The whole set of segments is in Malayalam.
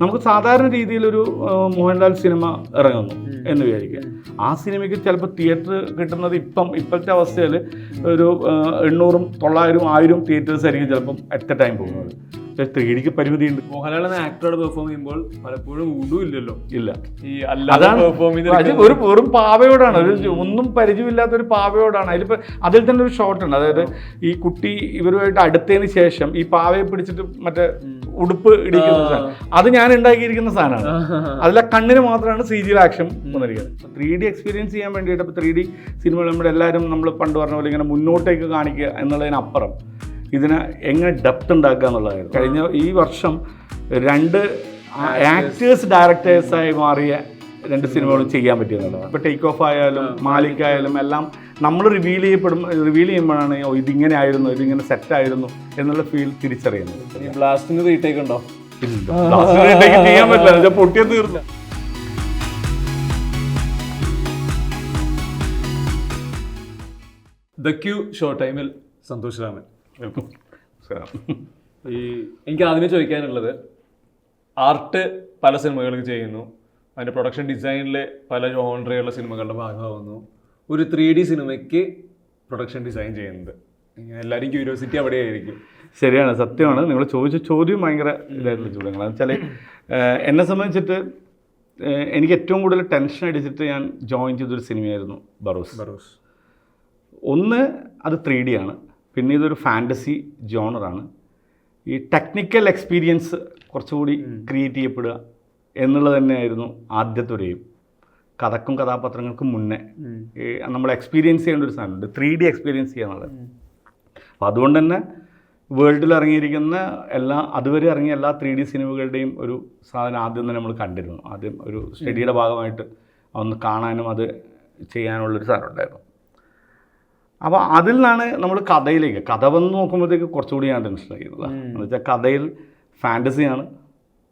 നമുക്ക് സാധാരണ രീതിയിലൊരു മോഹൻലാൽ സിനിമ ഇറങ്ങുന്നു എന്ന് വിചാരിക്കുക. ആ സിനിമയ്ക്ക് ചിലപ്പോൾ തിയേറ്റർ കിട്ടുന്നത് ഇപ്പം ഇപ്പോഴത്തെ അവസ്ഥയിൽ ഒരു എണ്ണൂറും തൊള്ളായിരം ആയിരം തിയേറ്റേഴ്സ് ആയിരിക്കും ചിലപ്പം അറ്റ് എ ടൈം പോകുന്നത്. ത്രീ ഡിക്ക് പരിമിതിയുണ്ട്. മോഹൻലാൽ എന്ന ആക്ടറോട് പെർഫോം ചെയ്യുമ്പോൾ പലപ്പോഴും ഉടും ഇല്ലല്ലോ. ഇല്ല. ഈ അല്ലാതെ പെർഫോം അത് ഒരു വെറും പാവയോടാണ്. ഒരു ഒന്നും പരിചയമില്ലാത്ത ഒരു പാവയോടാണ് അതിലിപ്പോൾ അതിൽ തന്നെ ഒരു ഷോട്ട് ഉണ്ട്. അതായത് ഈ കുട്ടി ഇവരുമായിട്ട് അടുത്തതിന് ശേഷം ഈ പാവയെ പിടിച്ചിട്ട് മറ്റേ ഉടുപ്പ് ഇടിക്കുന്ന സാധനം. അത് ഞാൻ ഉണ്ടാക്കിയിരിക്കുന്ന സാധനമാണ്. അതിലെ കണ്ണിന് മാത്രമാണ് സി ജി ആക്ഷൻ വന്നിരിക്കുന്നത്. ത്രീ ഡി എക്സ്പീരിയൻസ് ചെയ്യാൻ വേണ്ടിയിട്ട് ഇപ്പോൾ ത്രീ ഡി സിനിമകൾ നമ്മുടെ എല്ലാവരും നമ്മൾ പണ്ട് പറഞ്ഞ പോലെ ഇങ്ങനെ മുന്നോട്ടേക്ക് കാണിക്കുക എന്നുള്ളതിനപ്പുറം ഇതിനെ എങ്ങനെ ഡെപ്ത് ഉണ്ടാക്കുക എന്നുള്ളതായിരുന്നു. കഴിഞ്ഞ ഈ വർഷം രണ്ട് ആക്ടേഴ്സ് ഡയറക്ടേഴ്സായി മാറിയ രണ്ട് സിനിമകളും ചെയ്യാൻ പറ്റിയെന്നുള്ളതാണ് ഇപ്പോൾ ടേക്ക് ഓഫ് ആയാലും മാലിക് ആയാലും എല്ലാം നമ്മൾ റിവീൽ ചെയ്യപ്പെടും റിവീൽ ചെയ്യുമ്പോഴാണ് ഓ ഇതിങ്ങനെ ആയിരുന്നു ഇതിങ്ങനെ സെറ്റ് ആയിരുന്നു എന്നുള്ള ഫീൽ തിരിച്ചറിയുന്നത്. ഈ ബ്ലാസ്റ്റിന് റീടേക്ക് ഉണ്ടോ? റീടേക്ക് ചെയ്യാൻ പറ്റില്ല. ഇത് പൊട്ടിയത് തീർന്നു. ദ ക്യൂ ഷോ ടൈമിൽ സന്തോഷ് രാമൻ. ഈ എനിക്ക് ആദ്യമേ ചോദിക്കാനുള്ളത് ആർട്ട് പല സിനിമകൾക്ക് ചെയ്യുന്നു. അതിന്റെ പ്രൊഡക്ഷൻ ഡിസൈനിൽ പല ജോൺറയുള്ള സിനിമകളുടെ ഭാഗമാകുന്നു ഒരു ത്രീ ഡി സിനിമയ്ക്ക് പ്രൊഡക്ഷൻ ഡിസൈൻ ചെയ്യുന്നത്. എല്ലാവരും ക്യൂരിയോസിറ്റി അവിടെയായിരിക്കും. ശരിയാണ് സത്യമാണ്. നിങ്ങൾ ചോദിച്ച ചോദ്യം ഭയങ്കര ഇതായിട്ടുള്ള ചോദ്യങ്ങളാണ്. വെച്ചാൽ എന്നെ സംബന്ധിച്ചിട്ട് എനിക്ക് ഏറ്റവും കൂടുതൽ ടെൻഷൻ അടിച്ചിട്ട് ഞാൻ ജോയിൻ ചെയ്തൊരു സിനിമയായിരുന്നു ബറോസ്. ബറോസ്. ഒന്ന് അത് ത്രീ ഡി ആണ്. പിന്നെ ഇതൊരു ഫാന്റസി ജോണറാണ് ഈ ടെക്നിക്കൽ എക്സ്പീരിയൻസ് കുറച്ചുകൂടി ക്രിയേറ്റ് ചെയ്യപ്പെടുക എന്നുള്ളത് തന്നെയായിരുന്നു ആദ്യത്തെ ഒരു എയിം കഥക്കും കഥാപാത്രങ്ങൾക്കും മുന്നേ. നമ്മൾ എക്സ്പീരിയൻസ് ചെയ്യേണ്ട ഒരു സാധനമുണ്ട്. ത്രീ ഡി എക്സ്പീരിയൻസ് ചെയ്യാന്നുള്ളത് അപ്പോൾ അതുകൊണ്ട് തന്നെ വേൾഡിൽ ഇറങ്ങിയിരിക്കുന്ന എല്ലാ അതുവരെ ഇറങ്ങിയ എല്ലാ ത്രീ ഡി സിനിമകളുടെയും ഒരു സാധനം ആദ്യം തന്നെ നമ്മൾ കണ്ടിരുന്നു. ആദ്യം ഒരു സ്റ്റഡിയുടെ ഭാഗമായിട്ട് ഒന്ന് കാണാനും അത് ചെയ്യാനുള്ളൊരു സാധനം ഉണ്ടായിരുന്നു. അപ്പോൾ അതിൽ നിന്നാണ് നമ്മൾ കഥയിലേക്ക് കഥ വന്ന് നോക്കുമ്പോഴത്തേക്ക് കുറച്ചുകൂടി ഞാൻ ടെൻഷൻ ആയിരുന്നത് എന്ന് വെച്ചാൽ കഥയിൽ ഫാന്റസിയാണ്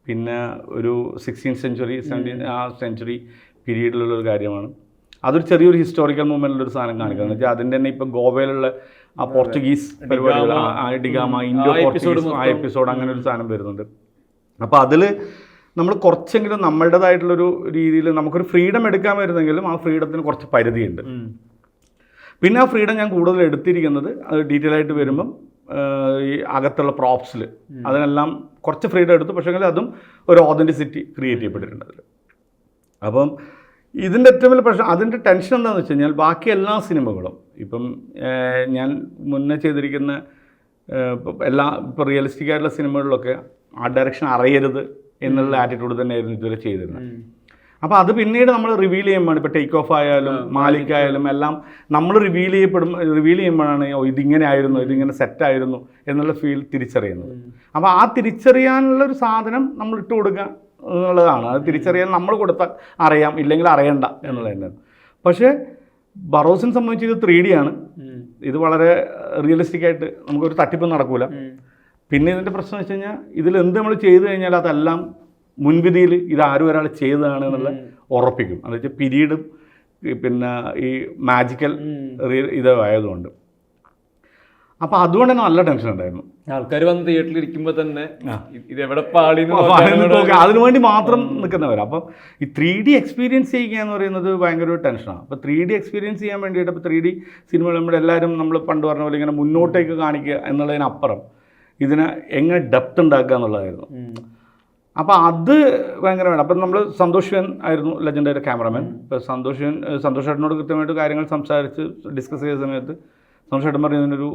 പിന്നെ ഒരു സിക്സ്റ്റീൻ സെഞ്ചുറി സെവന്റീൻ ആ സെഞ്ചുറി പീരീഡിലുള്ള ഒരു കാര്യമാണ്. അതൊരു ചെറിയൊരു ഹിസ്റ്റോറിക്കൽ മൂവ്മെന്റിലൊരു സാധനം കാണിക്കുന്നത്. എന്ന് വെച്ചാൽ അതിന്റെ തന്നെ ഇപ്പം ഗോവയിലുള്ള ആ പോർച്ചുഗീസ് പരിപാടികൾ ഡിഗാമ ഇൻഡോ പോർച്ചുഗീസ് ആ എപ്പിസോഡ് അങ്ങനെ ഒരു സാധനം വരുന്നുണ്ട്. അപ്പോൾ അതിൽ നമ്മൾ കുറച്ചെങ്കിലും നമ്മളുടേതായിട്ടുള്ളൊരു രീതിയിൽ നമുക്കൊരു ഫ്രീഡം എടുക്കാൻ വരുന്നെങ്കിലും ആ ഫ്രീഡത്തിന് കുറച്ച് പരിധിയുണ്ട്. പിന്നെ ആ ഫ്രീഡം ഞാൻ കൂടുതൽ എടുത്തിരിക്കുന്നത് അത് ഡീറ്റെയിൽ ആയിട്ട് വരുമ്പം ഈ അകത്തുള്ള പ്രോപ്സിൽ അതിനെല്ലാം കുറച്ച് ഫ്രീഡം എടുത്തു. പക്ഷേ അതും ഒരു ഓതന്റിസിറ്റി ക്രിയേറ്റ് ചെയ്യപ്പെട്ടിട്ടുണ്ട് അതിൽ. അപ്പം ഇതിന്റെ ഏറ്റവും വലിയ പ്രശ്നം അതിന്റെ ടെൻഷൻ എന്താണെന്ന് വെച്ച് കഴിഞ്ഞാൽ ബാക്കി എല്ലാ സിനിമകളും ഇപ്പം ഞാൻ മുന്നേ ചെയ്തിരിക്കുന്ന എല്ലാ ഇപ്പോൾ റിയലിസ്റ്റിക് ആയിട്ടുള്ള സിനിമകളിലൊക്കെ ആ ഡയറക്ഷൻ അറിയരുത് എന്നുള്ള ആറ്റിറ്റ്യൂഡ് തന്നെയായിരുന്നു ഇതുവരെ ചെയ്തിരുന്നത്. അപ്പോൾ അത് പിന്നീട് നമ്മൾ റിവീൽ ചെയ്യുമ്പോൾ ഇപ്പോൾ ടേക്ക് ഓഫ് ആയാലും മാലിക് ആയാലും എല്ലാം നമ്മൾ റിവീൽ ചെയ്യപ്പെടും റിവീൽ ചെയ്യുമ്പോഴാണ് ഓ ഇതിങ്ങനെ ആയിരുന്നു ഇതിങ്ങനെ സെറ്റ് ആയിരുന്നു എന്നുള്ള ഫീൽ തിരിച്ചറിയുന്നത്. അപ്പോൾ ആ തിരിച്ചറിയാനുള്ള ഒരു സാധനം നമ്മൾ ഇട്ട് കൊടുക്കുക എന്നുള്ളതാണ്. അത് തിരിച്ചറിയാൻ നമ്മൾ കൊടുത്താൽ അറിയാം ഇല്ലെങ്കിൽ അറിയണ്ട എന്നുള്ളത് തന്നെയാണ്. പക്ഷേ ബറോസിനെ സംബന്ധിച്ച് ഇത് ത്രീ ഡി ആണ്. ഇത് വളരെ റിയലിസ്റ്റിക് ആയിട്ട് നമുക്കൊരു തട്ടിപ്പ് നടക്കൂല. പിന്നെ ഇതിന്റെ പ്രശ്നം വെച്ച് കഴിഞ്ഞാൽ ഇതിൽ എന്ത് നമ്മൾ ചെയ്തു കഴിഞ്ഞാൽ അതെല്ലാം മുൻവിധിയിൽ ഇത് ആരും ഒരാൾ ചെയ്തതാണ് എന്നുള്ള ഉറപ്പിക്കും. എന്ന് വെച്ചാൽ പിരീഡും പിന്നെ ഈ മാജിക്കൽ ഇത് ആയതുകൊണ്ട് അപ്പോൾ അതുകൊണ്ട് തന്നെ നല്ല ടെൻഷൻ ഉണ്ടായിരുന്നു. ആൾക്കാർ വന്ന് തിയേറ്ററിൽ ഇരിക്കുമ്പോൾ തന്നെ ഇത് എവിടെ പാളി അതിന് വേണ്ടി മാത്രം നിൽക്കുന്നവർ അപ്പം ഈ ത്രീ ഡി എക്സ്പീരിയൻസ് ചെയ്യുക എന്ന് പറയുന്നത് ഭയങ്കര ഒരു ടെൻഷനാണ് അപ്പോൾ ത്രീ ഡി എക്സ്പീരിയൻസ് ചെയ്യാൻ വേണ്ടിയിട്ട് ഇപ്പോൾ ത്രീ ഡി സിനിമകൾ നമ്മുടെ എല്ലാവരും നമ്മൾ പണ്ട് പറഞ്ഞ പോലെ ഇങ്ങനെ മുന്നോട്ടേക്ക് കാണിക്കുക എന്നുള്ളതിനപ്പുറം ഇതിനെ എങ്ങനെ ഡെപ്ത് ഉണ്ടാക്കുക എന്നുള്ളതായിരുന്നു. അപ്പോൾ അത് ഭയങ്കര വേണം. അപ്പം നമ്മൾ സന്തോഷ് ശിവൻ ആയിരുന്നു ലെജൻഡറി ക്യാമറമാൻ. ഇപ്പോൾ സന്തോഷ് ശിവൻ സന്തോഷ് ചേട്ടനോട് കൃത്യമായിട്ട് കാര്യങ്ങൾ സംസാരിച്ച് ഡിസ്കസ് ചെയ്ത സമയത്ത് സന്തോഷ് ചേട്ടൻ പറഞ്ഞു ഇതിനൊരു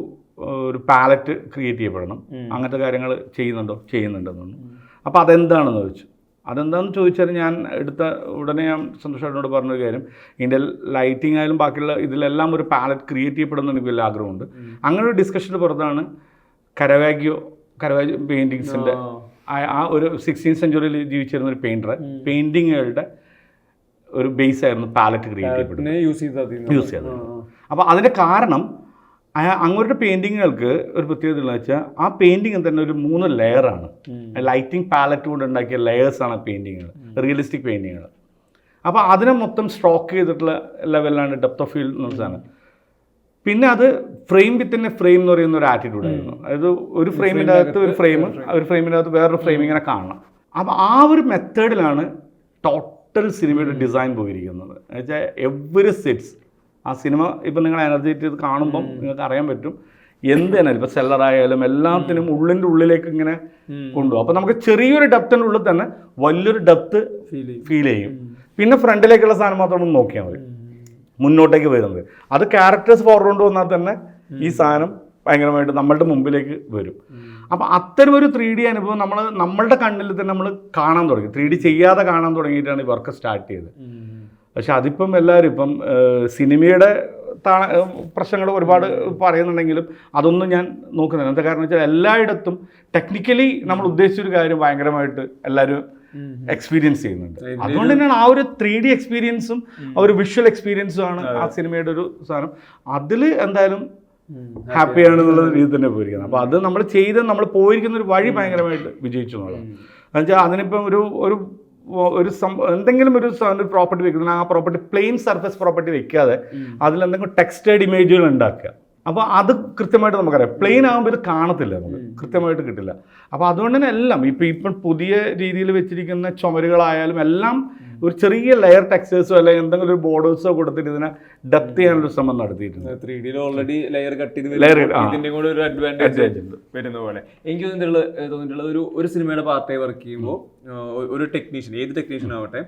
ഒരു പാലറ്റ് ക്രിയേറ്റ് ചെയ്യപ്പെടണം. അങ്ങനത്തെ കാര്യങ്ങൾ ചെയ്യുന്നുണ്ടോ? ചെയ്യുന്നുണ്ടെന്ന് പറഞ്ഞു. അപ്പോൾ അതെന്താണെന്ന് ചോദിച്ചു. അതെന്താണെന്ന് ചോദിച്ചാൽ ഞാൻ എടുത്ത ഉടനെ ഞാൻ സന്തോഷ് ചേട്ടനോട് പറഞ്ഞൊരു കാര്യം. ഇതിന്റെ ലൈറ്റിംഗ് ആയാലും ബാക്കിയുള്ള ഇതിലെല്ലാം ഒരു പാലറ്റ് ക്രിയേറ്റ് ചെയ്യപ്പെടുന്ന എനിക്ക് വലിയ ആഗ്രഹമുണ്ട്. അങ്ങനെ ഒരു ഡിസ്കഷന്റെ പുറത്താണ് കരവാഗ്യോ കരവാഗ്യോ പെയിന്റിങ്സിന്റെ ആ. ഒരു സിക്സ്റ്റീൻ സെഞ്ചുറിയിൽ ജീവിച്ചിരുന്ന ഒരു പെയിന്റർ പെയിന്റിങ്ങുകളുടെ ഒരു ബേസ് ആയിരുന്നു പാലറ്റ് ക്രിയേറ്റ് ചെയ്യപ്പെടുന്നത് യൂസ് ചെയ്താൽ മതി യൂസ് ചെയ്തത്. അപ്പോൾ അതിന്റെ കാരണം അങ്ങോട്ട് പെയിന്റിങ്ങുകൾക്ക് ഒരു പ്രത്യേകത എന്ന് വെച്ചാൽ ആ പെയിന്റിങ് തന്നെ ഒരു മൂന്ന് ലെയറാണ് ലൈറ്റിംഗ് പാലറ്റ് കൊണ്ട് ഉണ്ടാക്കിയ ലെയേഴ്സാണ് പെയിന്റിങ്ങുകൾ റിയലിസ്റ്റിക് പെയിന്റിങ്ങുകൾ അപ്പോൾ അതിനെ മൊത്തം സ്ട്രോക്ക് ചെയ്തിട്ടുള്ള ലെവലാണ് ഡെപ്ത് ഓഫ് ഫീൽഡ് എന്ന് സാധനം. പിന്നെ അത് ഫ്രെയിം വിത്തിന്റെ ഫ്രെയിം എന്ന് പറയുന്ന ഒരു ആറ്റിറ്റ്യൂഡ് ആയിരുന്നു. അതായത് ഒരു ഫ്രെയിമിന്റെ അകത്ത് ഒരു ഫ്രെയിം ഒരു ഫ്രെയിമിന്റെ അകത്ത് വേറൊരു ഫ്രെയിം ഇങ്ങനെ കാണണം. അപ്പോൾ ആ ഒരു മെത്തേഡിലാണ് ടോട്ടൽ സിനിമയുടെ ഡിസൈൻ പോയിരിക്കുന്നത്. എന്നുവെച്ചാൽ എവറി സെറ്റ്സ് ആ സിനിമ ഇപ്പം നിങ്ങൾ എനർജൈറ്റ് ചെയ്ത് കാണുമ്പം നിങ്ങൾക്ക് അറിയാൻ പറ്റും എന്ത് തന്നെ ഇപ്പം സെല്ലറായാലും എല്ലാത്തിനും ഉള്ളിന്റെ ഉള്ളിലേക്ക് ഇങ്ങനെ കൊണ്ടുപോകും. അപ്പോൾ നമുക്ക് ചെറിയൊരു ഡെപ്തിന്റെ ഉള്ളിൽ തന്നെ വലിയൊരു ഡെപ്ത് ഫീൽ ചെയ്യും. ഫീൽ ചെയ്യും. പിന്നെ ഫ്രണ്ടിലേക്കുള്ള സാധനം മാത്രം ഒന്ന് നോക്കിയാൽ മതി. മുന്നോട്ടേക്ക് വരുന്നത്. അത് ക്യാരക്ടേഴ്സ് ഫോർവേഡ് വന്നാൽ തന്നെ ഈ സാധനം ഭയങ്കരമായിട്ട് നമ്മളുടെ മുമ്പിലേക്ക് വരും. അപ്പം അത്തരം ഒരു ത്രീ ഡി അനുഭവം നമ്മൾ നമ്മളുടെ കണ്ണിൽ തന്നെ നമ്മൾ കാണാൻ തുടങ്ങി. ത്രീ ഡി ചെയ്യാതെ കാണാൻ തുടങ്ങിയിട്ടാണ് ഈ വർക്ക് സ്റ്റാർട്ട് ചെയ്തത്. പക്ഷെ അതിപ്പം എല്ലാവരും ഇപ്പം സിനിമയുടെ താണ പ്രശ്നങ്ങൾ ഒരുപാട് പറയുന്നുണ്ടെങ്കിലും അതൊന്നും ഞാൻ നോക്കുന്നില്ല. എന്താ കാരണം വെച്ചാൽ എല്ലായിടത്തും ടെക്നിക്കലി നമ്മൾ ഉദ്ദേശിച്ചൊരു കാര്യം ഭയങ്കരമായിട്ട് എല്ലാവരും എക്സ്പീരിയൻസ് ചെയ്യുന്നുണ്ട്. അതുകൊണ്ട് തന്നെയാണ് ആ ഒരു ത്രീ ഡി എക്സ്പീരിയൻസും ആ ഒരു വിഷ്വൽ എക്സ്പീരിയൻസും ആണ് ആ സിനിമയുടെ ഒരു സാധനം. അതിൽ എന്തായാലും ഹാപ്പിയാണ് എന്നുള്ള രീതിയിൽ തന്നെ പോയിരിക്കുന്നത്. അപ്പോൾ അത് നമ്മൾ ചെയ്ത് നമ്മൾ പോയിരിക്കുന്ന ഒരു വഴി ഭയങ്കരമായിട്ട് വിജയിച്ചു എന്നുള്ളത്. എന്നുവെച്ചാൽ അതിനിപ്പം ഒരു ഒരു ഒരു സംഭവം എന്തെങ്കിലും ഒരു പ്രോപ്പർട്ടി വെക്കുന്ന ആ പ്രോപ്പർട്ടി പ്ലെയിൻ സർഫസ് പ്രോപ്പർട്ടി വെക്കാതെ അതിൽ എന്തെങ്കിലും ടെക്സ്റ്റൈഡ് ഇമേജുകൾ ഉണ്ടാക്കുക. അപ്പോൾ അത് കൃത്യമായിട്ട് നമുക്കറിയാം. പ്ലെയിൻ ആകുമ്പോൾ ഇത് കാണത്തില്ല നമുക്ക്. കൃത്യമായിട്ട് കിട്ടില്ല. അപ്പോൾ അതുകൊണ്ട് തന്നെ എല്ലാം ഇപ്പം ഇപ്പം പുതിയ രീതിയിൽ വെച്ചിരിക്കുന്ന ചുമരുകളായാലും എല്ലാം ഒരു ചെറിയ ലെയർ ടെക്സ്റ്റേഴ്സോ അല്ലെങ്കിൽ എന്തെങ്കിലും ഒരു ബോർഡേഴ്സോ കൊടുത്തിട്ട് ഇതിനെ ഡെപ്ത് ചെയ്യാനൊരു ശ്രമം നടത്തിയിട്ടുണ്ട്. ത്രീ ഡിയിൽ ഓൾറെഡി ലെയർ കട്ട് ചെയ്ത്. ഇതിന്റെ കൂടെ ഒരു അഡ്വാന്റേജ്. വരുന്ന പോലെ. എനിക്ക് തോന്നിയിട്ടുള്ള തോന്നിയിട്ടുള്ളത് ഒരു ഒരു സിനിമയുടെ പാർട്ടായി വർക്ക് ചെയ്യുമ്പോൾ ഒരു ടെക്നീഷ്യൻ ഏത് ടെക്നീഷ്യൻ ആവട്ടെ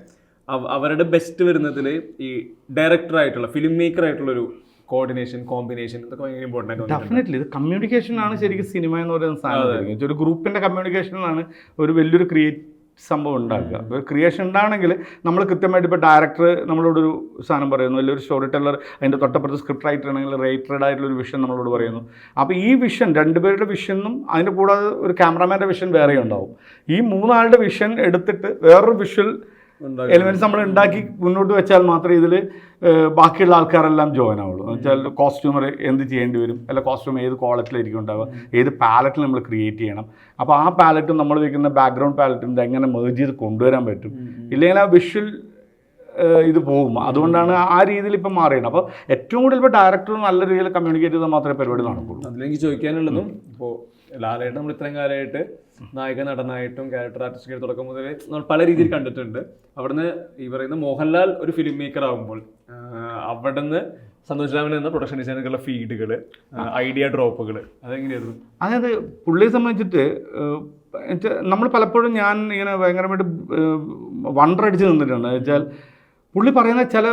അവരുടെ ബെസ്റ്റ് വരുന്നതിൽ ഈ ഡയറക്ടർ ആയിട്ടുള്ള ഫിലിം മേക്കർ ആയിട്ടുള്ള ഒരു കോർഡിനേഷൻ കോമ്പിനേഷൻ ഇതൊക്കെ ഭയങ്കര ഇമ്പോർട്ടന്റ് ഡെഫിനറ്റ്ലി ഇത് കമ്മ്യൂണിക്കേഷൻ ആണ് ശരിക്കും സിനിമ എന്ന് പറയുന്ന സാധനം. ഒരു ഗ്രൂപ്പിന്റെ കമ്മ്യൂണിക്കേഷനാണ് ഒരു വലിയൊരു ക്രിയേറ്റ് സംഭവം ഉണ്ടാക്കുക. ഒരു ക്രിയേഷൻ ഉണ്ടാണെങ്കിൽ നമ്മൾ കൃത്യമായിട്ട് ഇപ്പോൾ ഡയറക്ടർ നമ്മളോടൊരു സാധനം പറയുന്നു. അല്ലെങ്കിൽ ഒരു സ്റ്റോറി ടെല്ലർ അതിന്റെ തൊട്ടപ്പുറത്ത് സ്ക്രിപ്റ്റ് റൈറ്റർ ആണെങ്കിൽ റൈറ്റഡ് ആയിട്ടുള്ള ഒരു വിഷൻ നമ്മളോട് പറയുന്നു. അപ്പോൾ ഈ വിഷൻ രണ്ടുപേരുടെ വിഷനും അതിന്റെ കൂടാതെ ഒരു ക്യാമറാമാന്റെ വിഷൻ വേറെ ഉണ്ടാവും ഈ മൂന്നാളുടെ വിഷൻ എടുത്തിട്ട് വേറൊരു വിഷ്വൽ. എലിമെന്റ്സ് നമ്മൾ ഉണ്ടാക്കി മുന്നോട്ട് വെച്ചാൽ മാത്രമേ ഇതിൽ ബാക്കിയുള്ള ആൾക്കാരെല്ലാം ജോയിൻ ആവുള്ളൂ. എന്ന് വെച്ചാൽ കോസ്റ്റ്യൂമർ എന്ത് ചെയ്യേണ്ടി വരും? അല്ല കോസ്റ്റ്യൂം ഏത് ക്വാളിറ്റിയിലായിരിക്കും ഉണ്ടാവുക? ഏത് പാലറ്റിൽ നമ്മൾ ക്രിയേറ്റ് ചെയ്യണം? അപ്പോൾ ആ പാലറ്റും നമ്മൾ വെക്കുന്ന ബാക്ക്ഗ്രൗണ്ട് പാലറ്റും ഇത് എങ്ങനെ മേജ് ചെയ്ത് കൊണ്ടുവരാൻ പറ്റും? ഇല്ലെങ്കിൽ ആ വിഷ്വൽ ഇത് പോകും. അതുകൊണ്ടാണ് ആ രീതിയിൽ ഇപ്പം മാറിയത്. അപ്പോൾ ഏറ്റവും കൂടുതൽ ഇപ്പോൾ ഡയറക്ടർ നല്ല രീതിയിൽ കമ്മ്യൂണിക്കേറ്റ് ചെയ്താൽ മാത്രമേ പരിപാടി നടക്കുള്ളൂ. അതിലേക്ക് ചോദിക്കാനുള്ളതും ഇപ്പോൾ ലാലേട്ടൻ നമ്മൾ ഇത്രയും കാലമായിട്ട് നായക നടനായിട്ടും ക്യാരക്ടർ ആർട്ടിസ്റ്റ് തുടക്കം മുതൽ നമ്മൾ പല രീതിയിൽ കണ്ടിട്ടുണ്ട്. അവിടുന്ന് ഈ പറയുന്ന മോഹൻലാൽ ഒരു ഫിലിം മേക്കർ ആകുമ്പോൾ അവിടുന്ന് സന്തോഷ് രാമൻ എന്ന പ്രൊഡക്ഷൻ ഡിസൈനറുള്ള ഫീഡുകൾ ഐഡിയ ഡ്രോപ്പുകൾ അതെങ്ങനെയായിരുന്നു? അതായത് പുള്ളിയെ സംബന്ധിച്ചിട്ട് നമ്മൾ പലപ്പോഴും ഞാൻ ഇങ്ങനെ ഭയങ്കരമായിട്ട് വണ്ടർ അടിച്ച് നിന്നിട്ടുണ്ട്. വെച്ചാൽ പുള്ളി പറയുന്ന ചില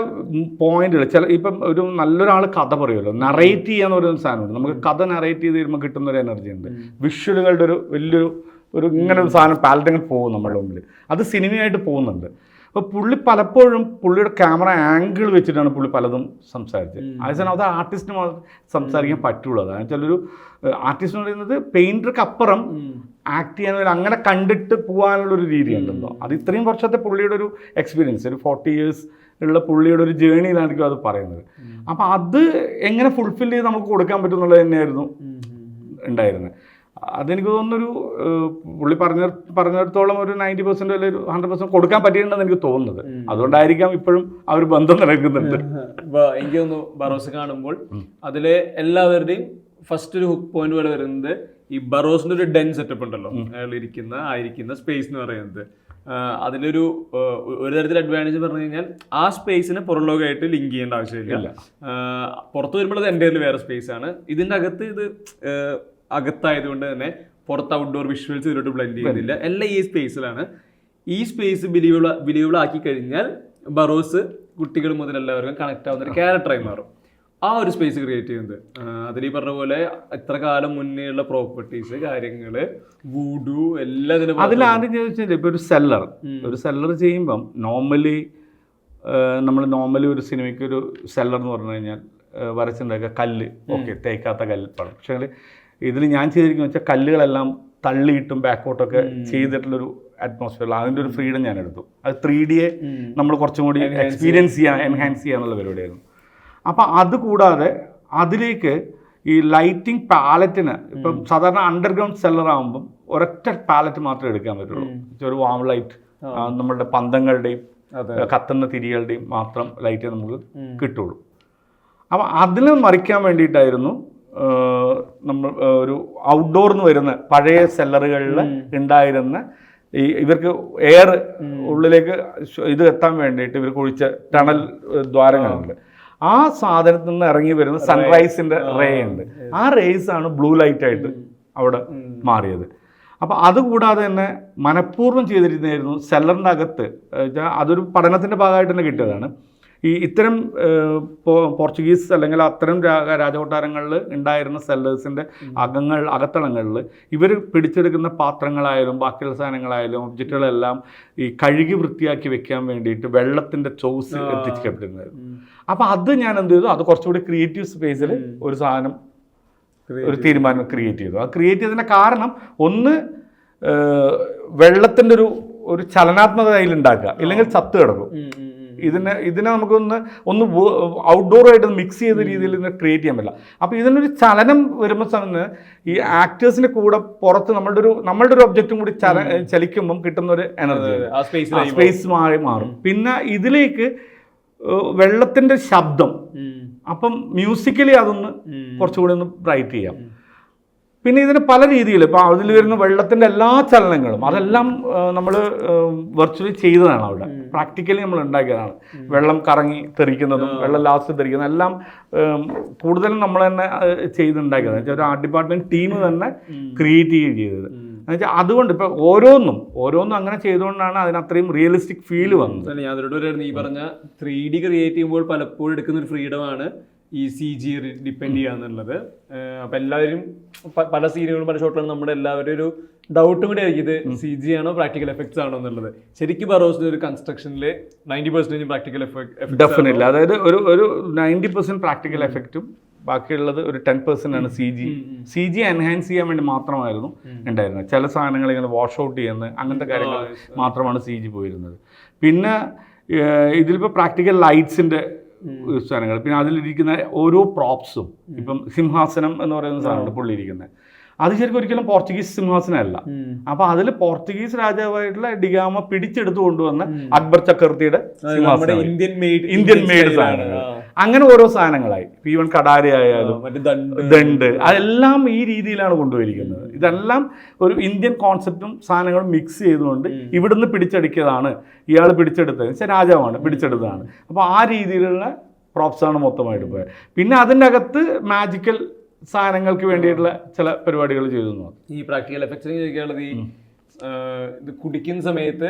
പോയിന്റുകൾ ചില ഇപ്പം ഒരു നല്ലൊരാൾ കഥ പറയുമല്ലോ നറേറ്റ് ചെയ്യാൻ ഒരു സാധനമുണ്ട്. നമുക്ക് കഥ നറേറ്റ് ചെയ്ത് വരുമ്പോൾ കിട്ടുന്ന ഒരു എനർജി ഉണ്ട്. വിഷ്വലുകളുടെ ഒരു വലിയൊരു ഒരു ഇങ്ങനെ ഒരു സാധനം പാലറ്റിങ്ങനെ പോകും നമ്മുടെ മുമ്പിൽ. അത് സിനിമയായിട്ട് പോകുന്നുണ്ട്. അപ്പോൾ പുള്ളി പലപ്പോഴും പുള്ളിയുടെ ക്യാമറ ആംഗിൾ വെച്ചിട്ടാണ് പുള്ളി പലതും സംസാരിച്ചത്. അതേസമയം അത് ആർട്ടിസ്റ്റിന് മാത്രം സംസാരിക്കാൻ പറ്റുള്ളൂ. അതാണ് വെച്ചാൽ ഒരു ആർട്ടിസ്റ്റ് എന്ന് പറയുന്നത് പെയിന്റർക്ക് അപ്പുറം ആക്ട് ചെയ്യാൻ അങ്ങനെ കണ്ടിട്ട് പോകാനുള്ള ഒരു രീതി ഉണ്ടല്ലോ. അത് ഇത്രയും വർഷത്തെ പുള്ളിയുടെ ഒരു എക്സ്പീരിയൻസ് ഒരു ഫോർട്ടി ഇയേഴ്സ് ഉള്ള പുള്ളിയുടെ ഒരു ജേണിയിലായിരിക്കും അത് പറയുന്നത്. അപ്പോൾ അത് എങ്ങനെ ഫുൾഫിൽ ചെയ്ത് നമുക്ക് കൊടുക്കാൻ പറ്റും എന്നുള്ളത് തന്നെയായിരുന്നു ഉണ്ടായിരുന്നത്. അതെനിക്ക് തോന്നുന്നൊരു ഒരു പുള്ളി പറഞ്ഞ പറഞ്ഞിടത്തോളം ഒരു നയന്റി പെർസെന്റ് അല്ലെങ്കിൽ ഒരു ഹൺഡ്രഡ് പെർസെന്റ് കൊടുക്കാൻ പറ്റിയിട്ടുണ്ടെന്ന് എനിക്ക് തോന്നുന്നത്. അതുകൊണ്ടായിരിക്കാം ഇപ്പോഴും ആ ഒരു ബന്ധം നിലനിൽക്കുന്നുണ്ട്. എനിക്ക് തോന്നുന്നു ബറോസ് കാണുമ്പോൾ അതിലെ എല്ലാവരുടെയും ഫസ്റ്റ് ഒരു ഹുക്ക് പോയിന്റ് പോലെ വരുന്നത് ഈ ബറോസിന്റെ ഒരു ഡെൻ സെറ്റപ്പ് ഉണ്ടല്ലോ. അയാൾ ഇരിക്കുന്ന ആയിരിക്കുന്ന സ്പേസ് എന്ന് പറയുന്നത്. അതിലൊരു ഒരു തരത്തിൽ അഡ്വാന്റേജ് പറഞ്ഞു കഴിഞ്ഞാൽ ആ സ്പേസിനെ പുറംലോകമായിട്ട് ലിങ്ക് ചെയ്യേണ്ട ആവശ്യമില്ല. പുറത്ത് വരുമ്പോൾ അത് എന്റെ വേറെ സ്പേസ് ആണ്. ഇതിന്റെ അകത്ത് ഇത് അകത്തായതുകൊണ്ട് തന്നെ പുറത്ത് ഔട്ട്ഡോർ വിഷ്വൽസ് ഇതിലോട്ട് ബ്ലെൻഡ് ചെയ്യുന്നില്ല. എല്ലാം ഈ സ്പേസിലാണ് ഈ സ്പേസ് ബിലീവബിൾ ബിലീവബിൾ ആക്കി കഴിഞ്ഞാൽ ബറോസ് കുട്ടികൾ മുതൽ എല്ലാവർക്കും കണക്ട് ആവുന്ന ഒരു ക്യാരക്ടറായി മാറും. ആ ഒരു സ്പേസ് ക്രിയേറ്റ് ചെയ്യുന്നത്. അതിൽ ഈ പറഞ്ഞ പോലെ എത്ര കാലം മുന്നേ ഉള്ള പ്രോപ്പർട്ടീസ് കാര്യങ്ങൾ വൂഡു എല്ലാം അതിൽ ആദ്യം ചോദിച്ചാൽ ഇപ്പോൾ ഒരു സെല്ലർ ഒരു സെല്ലർ ചെയ്യുമ്പം നോർമലി നമ്മൾ നോർമലി ഒരു സിനിമയ്ക്ക് ഒരു സെല്ലർ എന്ന് പറഞ്ഞു കഴിഞ്ഞാൽ വരച്ചുണ്ടാക്കുക കല്ല്. ഓക്കെ തേക്കാത്ത കല്ലാണ് പക്ഷേ ഇതിൽ ഞാൻ ചെയ്തിരിക്കുന്ന വെച്ചാൽ കല്ലുകളെല്ലാം തള്ളിയിട്ടും ബാക്കോട്ടൊക്കെ ചെയ്തിട്ടുള്ളൊരു അറ്റ്മോസ്ഫിയർ അതിന്റെ ഒരു ഫ്രീഡം ഞാൻ എടുത്തു. അത് ത്രീ ഡിയെ നമ്മൾ കുറച്ചും കൂടി എക്സ്പീരിയൻസ് ചെയ്യാൻ. എൻഹാൻസ് ചെയ്യാന്നുള്ള പരിപാടിയായിരുന്നു. അപ്പോൾ അത് കൂടാതെ അതിലേക്ക് ഈ ലൈറ്റിംഗ് പാലറ്റിന് ഇപ്പം സാധാരണ അണ്ടർഗ്രൗണ്ട് സെല്ലർ ആകുമ്പം ഒരൊറ്റ പാലറ്റ് മാത്രമേ എടുക്കാൻ പറ്റുള്ളൂ. ഒരു വാം ലൈറ്റ് നമ്മളുടെ പന്തങ്ങളുടെയും. കത്തുന്ന തിരികളുടെയും മാത്രം ലൈറ്റ് നമുക്ക് കിട്ടുള്ളൂ. അപ്പം അതിനെ മറിക്കാൻ വേണ്ടിയിട്ടായിരുന്നു നമ്മൾ ഒരു ഔട്ട്ഡോർ എന്ന് വരുന്ന പഴയ സെല്ലറുകളിൽ ഉണ്ടായിരുന്ന ഈ ഇവർക്ക് എയർ ഉള്ളിലേക്ക് ഇത് എത്താൻ വേണ്ടിയിട്ട് ഇവർക്ക് ഒഴിച്ച ടണൽ ദ്വാരങ്ങളുണ്ട്. ആ സാധനത്തിൽ നിന്ന് ഇറങ്ങി വരുന്ന സൺറൈസിന്റെ റേ ഉണ്ട്. ആ റേസ് ആണ് ബ്ലൂ ലൈറ്റ് ആയിട്ട് അവിടെ മാറിയത്. അപ്പോൾ അതുകൂടാതെ തന്നെ മനഃപൂർവം ചെയ്തിരുന്നായിരുന്നു സെല്ലറിന്റെ അകത്ത് അതൊരു പഠനത്തിന്റെ ഭാഗമായിട്ട് തന്നെ കിട്ടിയതാണ്. ഈ ഇത്തരം പോർച്ചുഗീസ് അല്ലെങ്കിൽ അത്തരം രാജകൊട്ടാരങ്ങളിൽ ഉണ്ടായിരുന്ന സെല്ലേഴ്സിന്റെ അകങ്ങൾ അകത്തളങ്ങളിൽ ഇവർ പിടിച്ചെടുക്കുന്ന പാത്രങ്ങളായാലും ബാക്കിയുള്ള സാധനങ്ങളായാലും ഒബ്ജക്റ്റുകളെല്ലാം ഈ കഴുകി വൃത്തിയാക്കി വെക്കാൻ വേണ്ടിയിട്ട് വെള്ളത്തിന്റെ ചോസ് എത്തിക്കപ്പെട്ടിരുന്നത് അപ്പോൾ അത് ഞാൻ എന്ത് ചെയ്തു? അത് കുറച്ചുകൂടി ക്രിയേറ്റീവ് സ്പേസിൽ ഒരു സാധനം ഒരു തീരുമാനം ക്രിയേറ്റ് ചെയ്തു. ആ ക്രിയേറ്റ് ചെയ്തതിന്റെ കാരണം ഒന്ന് വെള്ളത്തിന്റെ ഒരു ഒരു ചലനാത്മകതയിൽ ഉണ്ടാക്കുക ഇല്ലെങ്കിൽ ചത്ത് കിടക്കും. ഇതിനെ ഇതിനെ നമുക്കൊന്ന് ഒന്ന് ഔട്ട്ഡോറായിട്ട് മിക്സ് ചെയ്ത രീതിയിൽ ഇതിനെ ക്രിയേറ്റ് ചെയ്യാൻ പറ്റില്ല. അപ്പോൾ ഇതിനൊരു ചലനം വരുമ്പോൾ സമയത്ത് ഈ ആക്ടേഴ്സിന്റെ കൂടെ പുറത്ത് നമ്മളുടെ ഒരു നമ്മളുടെ ഒരു ഒബ്ജക്റ്റും കൂടി ചല ചലിക്കുമ്പം കിട്ടുന്ന ഒരു എനർജി സ്പേസ് മാറി. മാറും പിന്നെ ഇതിലേക്ക് വെള്ളത്തിന്റെ ശബ്ദം. അപ്പം മ്യൂസിക്കലി അതൊന്ന് കുറച്ചുകൂടി ഒന്ന് ബ്രൈറ്റ് ചെയ്യാം. പിന്നെ ഇതിന് പല രീതിയിൽ ഇപ്പോൾ അതിൽ വരുന്ന വെള്ളത്തിന്റെ എല്ലാ ചലനങ്ങളും അതെല്ലാം നമ്മൾ വെർച്വലി ചെയ്തതാണ് അവിടെ. പ്രാക്ടിക്കലി നമ്മൾ ഉണ്ടാക്കിയതാണ്. വെള്ളം കറങ്ങി തെറിക്കുന്നതും വെള്ളം ലാസ്റ്റ് തെറിക്കുന്നതും എല്ലാം കൂടുതലും നമ്മൾ തന്നെ ചെയ്തുണ്ടാക്കിയത് എന്ന് വെച്ചാൽ ഒരു ആർട്ട് ഡിപ്പാർട്ട്മെന്റ് ടീം തന്നെ ക്രിയേറ്റ് ചെയ്യുകയും ചെയ്തത്. എന്നുവെച്ചാൽ അതുകൊണ്ട് ഇപ്പോൾ ഓരോന്നും ഓരോന്നും അങ്ങനെ ചെയ്തുകൊണ്ടാണ് അതിന് അത്രയും റിയലിസ്റ്റിക് ഫീൽ വന്നത്. ഞാൻ അതിനോട് ഈ പറഞ്ഞ ത്രീ ഡി ക്രിയേറ്റ് ചെയ്യുമ്പോൾ പലപ്പോഴും എടുക്കുന്ന ഒരു ഫ്രീഡമാണ് ഈ സി ജി ഡിപ്പെൻഡ് ചെയ്യാന്നുള്ളത് അപ്പൊ എല്ലാവരും പല സീനുകളും പല ഷോട്ടുകളും നമ്മുടെ എല്ലാവരും ഒരു ഡൗട്ടും കൂടി ആയിരിക്കും. ഇത് സി ജി ആണോ പ്രാക്ടിക്കൽ എഫക്ട്സ് ആണോ എന്നുള്ളത്. ശരിക്കും പറഞ്ഞ ഒരു കൺസ്ട്രക്ഷനിൽ ninety percentage practical effect definitely അതായത് ഒരു ഒരു നയന്റി പെർസെന്റ് പ്രാക്ടിക്കൽ എഫക്റ്റും ബാക്കിയുള്ളത് ഒരു ടെൻ പെർസെന്റ് ആണ് C G C G enhance ചെയ്യാൻ വേണ്ടി മാത്രമായിരുന്നു ഉണ്ടായിരുന്നത്. ചില സാധനങ്ങൾ ഇങ്ങനെ വാഷ് ഔട്ട് ചെയ്യുന്നത് അങ്ങനത്തെ കാര്യങ്ങൾ മാത്രമാണ് സി ജി പോയിരുന്നത്. പിന്നെ ഇതിലിപ്പോൾ പ്രാക്ടിക്കൽ ലൈറ്റ്സിന്റെ സാധനങ്ങൾ. പിന്നെ അതിലിരിക്കുന്ന ഓരോ പ്രോപ്സും ഇപ്പം സിംഹാസനം എന്ന് പറയുന്ന സാധനമുണ്ട് പുള്ളിയിരിക്കുന്നത്. അത് ശരിക്കും ഒരിക്കലും പോർച്ചുഗീസ് സിംഹാസനമല്ല. അപ്പൊ അതിൽ പോർച്ചുഗീസ് രാജാവായിട്ടുള്ള ഡിഗാമ പിടിച്ചെടുത്ത് കൊണ്ടുവന്ന അക്ബർ ചക്രവർത്തിയുടെ ഇന്ത്യൻ മെയ്ഡ് ഇന്ത്യൻ മെയ്ഡ് സാധനങ്ങൾ. അങ്ങനെ ഓരോ സാധനങ്ങളായി. ഇപ്പൊ ഈവൻ കടാര ആയാലും ദണ്ട്. അതെല്ലാം ഈ രീതിയിലാണ് കൊണ്ടുപോയിരിക്കുന്നത് ഇതെല്ലാം ഒരു ഇന്ത്യൻ കോൺസെപ്റ്റും സാധനങ്ങളും മിക്സ് ചെയ്തുകൊണ്ട് ഇവിടുന്ന് പിടിച്ചെടുക്കിയതാണ്. ഇയാൾ പിടിച്ചെടുത്തത്. വെച്ചാൽ രാജാവാണ് പിടിച്ചെടുത്തതാണ്. അപ്പോൾ ആ രീതിയിലുള്ള പ്രോപ്സാണ് മൊത്തമായിട്ട് പോയത്. പിന്നെ അതിന്റെ അകത്ത് മാജിക്കൽ സാധനങ്ങൾക്ക് വേണ്ടിയിട്ടുള്ള ചില പരിപാടികൾ ചെയ്തു ഈ പ്രാക്ടിക്കൽ എഫക്ട്സിന് ചോദിക്കാനുള്ളത് ഈ ഇത് കുടിക്കുന്ന സമയത്ത്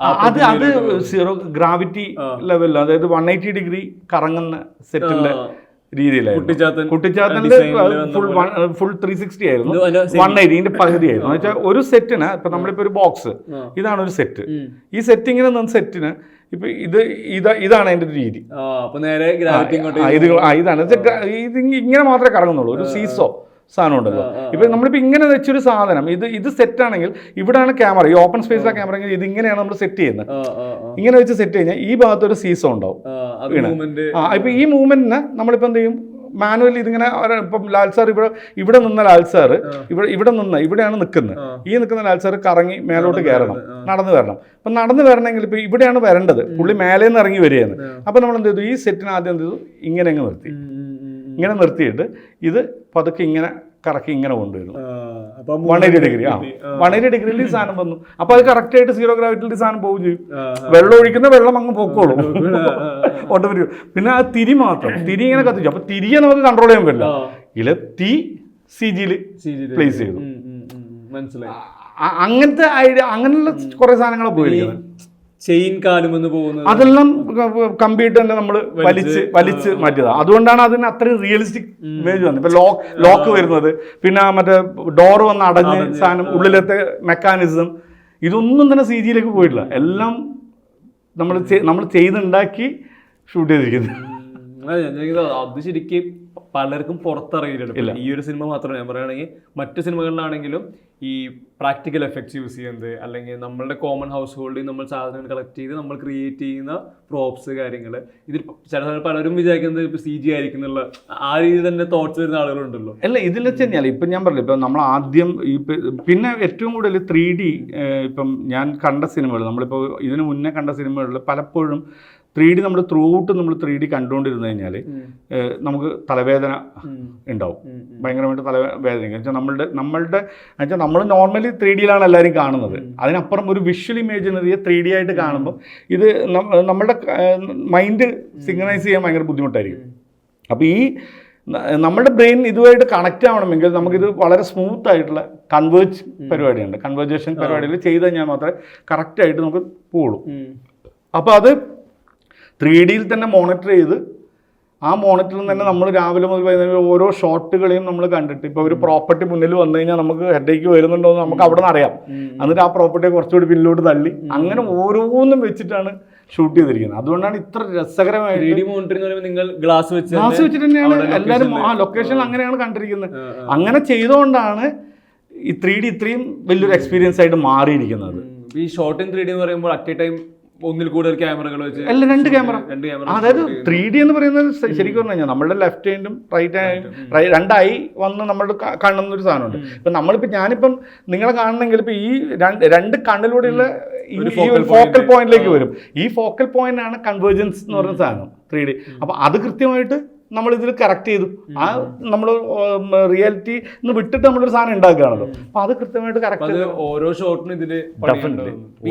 അത് അത് സീറോ ഗ്രാവിറ്റി ലെവലിൽ അതായത് വൺ എയ്റ്റി ഡിഗ്രി കറങ്ങുന്ന സെറ്റിന്റെ. രീതിയിലായിരുന്നു. കുട്ടിച്ചാത്തൻ കുട്ടിച്ചാത്തന്റെ ഫുൾ ഫുൾ ത്രീ സിക്സ്റ്റി ആയിരുന്നു. വൺ എയ്റ്റിന്റെ പകുതിയായിരുന്നു. എന്ന് വെച്ചാൽ ഒരു സെറ്റിന് ഇപ്പൊ നമ്മളിപ്പോ ഒരു ബോക്സ്. ഇതാണ് ഒരു സെറ്റ്. ഈ സെറ്റിങ്ങിന് നിന്ന് സെറ്റിന് ഇപ്പൊ ഇത് ഇതാ ഇതാണ് അതിന്റെ ഒരു രീതി. ഇതാണ്. ഇത് ഇത് ഇങ്ങനെ മാത്രമേ കറങ്ങുന്നുള്ളൂ. ഒരു സീസോ. സാധനം ഉണ്ടല്ലോ ഇപ്പൊ നമ്മളിപ്പോ ഇങ്ങനെ വെച്ചൊരു സാധനം ഇത് ഇത് സെറ്റ് ആണെങ്കിൽ ഇവിടെയാണ് ക്യാമറ. ഈ ഓപ്പൺ സ്പേസിലെ ക്യാമറ ഇത് ഇങ്ങനെയാണ് നമ്മൾ സെറ്റ് ചെയ്യുന്നത്. ഇങ്ങനെ വെച്ച് സെറ്റ് കഴിഞ്ഞാൽ ഈ ഭാഗത്ത് ഒരു സീസോ ഉണ്ടാവും. ആ, ഇപ്പൊ ഈ മൂവ്മെന്റിന് നമ്മളിപ്പോ എന്ത് ചെയ്യും? മാനുവലി ഇതിങ്ങനെ ഇപ്പം ലാൽ സാർ ഇവിടെ ഇവിടെ നിന്ന ലാൽ സാർ ഇവിടെ ഇവിടെ നിന്ന് ഇവിടെയാണ് നിൽക്കുന്നത് ഈ നിൽക്കുന്ന ലാൽ സാർ കറങ്ങി മേലോട്ട് കയറണം നടന്നു വരണം. അപ്പൊ നടന്നു വരണമെങ്കിൽ ഇപ്പൊ ഇവിടെയാണ് വരേണ്ടത്. പുള്ളി മേലെ നിന്ന് ഇറങ്ങി വരികയാണ്. അപ്പൊ നമ്മൾ എന്ത് ചെയ്തു? ഈ സെറ്റിന് ആദ്യം എന്ത് ചെയ്തു? ഇങ്ങനെ അങ്ങ് നിർത്തി. ഇങ്ങനെ നിർത്തിയിട്ട് ഇത് പതുക്കെ ഇങ്ങനെ കറക്കി ഇങ്ങനെ കൊണ്ടുവരുന്നു. വൺ എയ്റ്റി ഡിഗ്രി ആ. വൺ എയ്റ്റി ഡിഗ്രിയിൽ ഈ സാധനം വന്നു. അപ്പൊ അത് കറക്റ്റ് ആയിട്ട് സീറോ ഗ്രാവിറ്റിയിൽ സാധനം പോകും ചെയ്യും. വെള്ളം ഒഴിക്കുന്ന വെള്ളം അങ്ങ് പൊക്കോളും. ഓട്ടോമാറ്റിക് പിന്നെ ആ തിരി മാത്രം തിരി ഇങ്ങനെ കത്തിച്ചു. അപ്പൊ തിരിയെ നമുക്ക് കൺട്രോൾ ചെയ്യാൻ പറ്റില്ല. ഇല്ല തീ സി ജിയിൽ പ്ലേസ് ചെയ്തു. മനസ്സിലായി. അങ്ങനത്തെ ഐഡിയ അങ്ങനെയുള്ള കുറെ സാധനങ്ങളൊക്കെ പോയിരിക്കുന്നത് ചെയിൻ കാലുമെന്ന് പോകുന്നത്. അതെല്ലാം കമ്പ്യൂട്ടർ തന്നെ നമ്മൾ വലിച്ച്. വലിച്ച് മാറ്റിയതാണ് അതുകൊണ്ടാണ് അതിന് അത്രയും റിയലിസ്റ്റിക് ഇമേജ് വന്നത്. ഇപ്പൊ ലോക്ക് ലോക്ക് വരുന്നത്. പിന്നെ മറ്റേ ഡോർ വന്ന് അടഞ്ഞ സാധനം ഉള്ളിലത്തെ മെക്കാനിസം ഇതൊന്നും തന്നെ സി ജിയിലേക്ക് പോയിട്ടില്ല. എല്ലാം നമ്മൾ നമ്മൾ ചെയ്തുണ്ടാക്കി ഷൂട്ട് ചെയ്തിരിക്കുന്നത്. അതെ, ശരിക്കും പലർക്കും പുറത്തറിയില്ലല്ലോ. ഇപ്പൊ ഈ ഒരു സിനിമ മാത്രമേ ഞാൻ പറയുകയാണെങ്കിൽ മറ്റു സിനിമകളിലാണെങ്കിലും ഈ പ്രാക്ടിക്കൽ എഫക്ട്സ് യൂസ് ചെയ്യുന്നത് അല്ലെങ്കിൽ നമ്മളുടെ കോമൺ ഹൗസ് ഹോൾഡിൽ നമ്മൾ സാധനങ്ങൾ കളക്ട് ചെയ്ത് നമ്മൾ ക്രിയേറ്റ് ചെയ്യുന്ന പ്രോപ്സ് കാര്യങ്ങൾ ഇതിൽ ചില സമയത്ത് പലരും വിചാരിക്കുന്നത് ഇപ്പൊ സി ജി ആയിരിക്കും എന്നുള്ള ആ രീതിയിൽ തന്നെ തോട്ട്സ് വരുന്ന ആളുകളുണ്ടല്ലോ. അല്ല ഇതിൽ വെച്ച് കഴിഞ്ഞാൽ ഇപ്പം ഞാൻ പറഞ്ഞില്ല ഇപ്പം നമ്മൾ ആദ്യം ഈ പിന്നെ ഏറ്റവും കൂടുതൽ ത്രീ ഡി ഇപ്പം ഞാൻ കണ്ട സിനിമകൾ നമ്മളിപ്പോൾ ഇതിനു മുന്നേ കണ്ട സിനിമകളിൽ പലപ്പോഴും ത്രീ ഡി നമ്മൾ ത്രൂ ഔട്ട് നമ്മൾ ത്രീ ഡി കണ്ടുകൊണ്ടിരുന്നു കഴിഞ്ഞാൽ നമുക്ക് തലവേദന ഉണ്ടാവും. ഭയങ്കരമായിട്ട് തലവേദന വെച്ചാൽ നമ്മളുടെ നമ്മളുടെ വെച്ചാൽ നമ്മൾ നോർമലി ത്രീ ഡിയിലാണ് എല്ലാവരും കാണുന്നത്. അതിനപ്പുറം ഒരു വിഷ്വൽ ഇമേജിനറിയെ ത്രീ ഡി ആയിട്ട് കാണുമ്പോൾ ഇത് നമ്മളുടെ മൈൻഡ് സിഗ്നലൈസ് ചെയ്യാൻ ഭയങ്കര ബുദ്ധിമുട്ടായിരിക്കും. അപ്പോൾ ഈ നമ്മുടെ ബ്രെയിൻ ഇതുമായിട്ട് കണക്റ്റ് ആവണമെങ്കിൽ നമുക്കിത് വളരെ സ്മൂത്ത് ആയിട്ടുള്ള കൺവേർജ് പരിപാടിയുണ്ട്. കൺവേർജേഷൻ പരിപാടിയിൽ ചെയ്ത് കഴിഞ്ഞാൽ മാത്രമേ കറക്റ്റായിട്ട് നമുക്ക് പോകുള്ളൂ അപ്പോൾ അത് ത്രീ ഡിയിൽ തന്നെ മോണിറ്റർ ചെയ്ത് ആ മോണിറ്ററിൽ തന്നെ നമ്മൾ രാവിലെ മുതൽ വൈകുന്നേരം ഓരോ ഷോട്ടുകളെയും നമ്മൾ കണ്ടിട്ട് ഇപ്പോൾ ഒരു പ്രോപ്പർട്ടി മുന്നിൽ വന്നു കഴിഞ്ഞാൽ നമുക്ക് ഹെഡേക്ക് വരുന്നുണ്ടോ എന്ന് നമുക്ക് അവിടെ നിന്ന് അറിയാം. എന്നിട്ട് ആ പ്രോപ്പർട്ടിയെ കുറച്ചുകൂടി പിന്നിലോട്ട് തള്ളി. അങ്ങനെ ഓരോന്നും വെച്ചിട്ടാണ് ഷൂട്ട് ചെയ്തിരിക്കുന്നത്. അതുകൊണ്ടാണ് ഇത്ര ത്രീ രസകരമായിട്ട് നിങ്ങൾ ഗ്ലാസ് വെച്ച് ഗ്ലാസ് വെച്ചിട്ട് തന്നെയാണ് എല്ലാവരും ആ ലൊക്കേഷനിൽ അങ്ങനെയാണ് കണ്ടിരിക്കുന്നത്. അങ്ങനെ ചെയ്തുകൊണ്ടാണ് ഈ ത്രീ ഡി ഇത്രയും വലിയൊരു എക്സ്പീരിയൻസ് ആയിട്ട് മാറിയിരിക്കുന്നത്. ഈ ഷോർട്ട് ഇൻ ത്രീ ഡി എന്ന് പറയുമ്പോൾ അറ്റ് എ ടൈം ഒന്നിൽ കൂടുതൽ ക്യാമറകൾ വെച്ച് അല്ല രണ്ട് ക്യാമറ. രണ്ട് ക്യാമറ അതായത് ത്രീ ഡി എന്ന് പറയുന്നത് ശരിക്കും പറഞ്ഞു കഴിഞ്ഞാൽ നമ്മളുടെ ലെഫ്റ്റ് ഹാൻഡും റൈറ്റ് ഹാൻഡും രണ്ടായി വന്ന് നമ്മൾ കാണുന്ന ഒരു സാധനമുണ്ട്. ഇപ്പം നമ്മളിപ്പോൾ ഞാനിപ്പം നിങ്ങളെ കാണണമെങ്കിൽ ഇപ്പൊ ഈ രണ്ട് കണ്ണിലൂടെയുള്ള ഈ ഫോക്കൽ പോയിന്റിലേക്ക് വരും. ഈ ഫോക്കൽ പോയിന്റ് ആണ് കൺവേർജൻസ് എന്ന് പറയുന്ന സാധനം ത്രീ ഡി. അപ്പൊ അത് കൃത്യമായിട്ട് നമ്മൾ ഇതിൽ കറക്റ്റ് ചെയ്തു ആ നമ്മൾ റിയാലിറ്റി എന്ന് വിട്ടിട്ട് നമ്മളൊരു സാധനം ഉണ്ടാക്കുകയാണല്ലോ അപ്പൊ അത് കൃത്യമായിട്ട് കറക്റ്റ് ഓരോ ഷോട്ടിനും ഇതിൽ.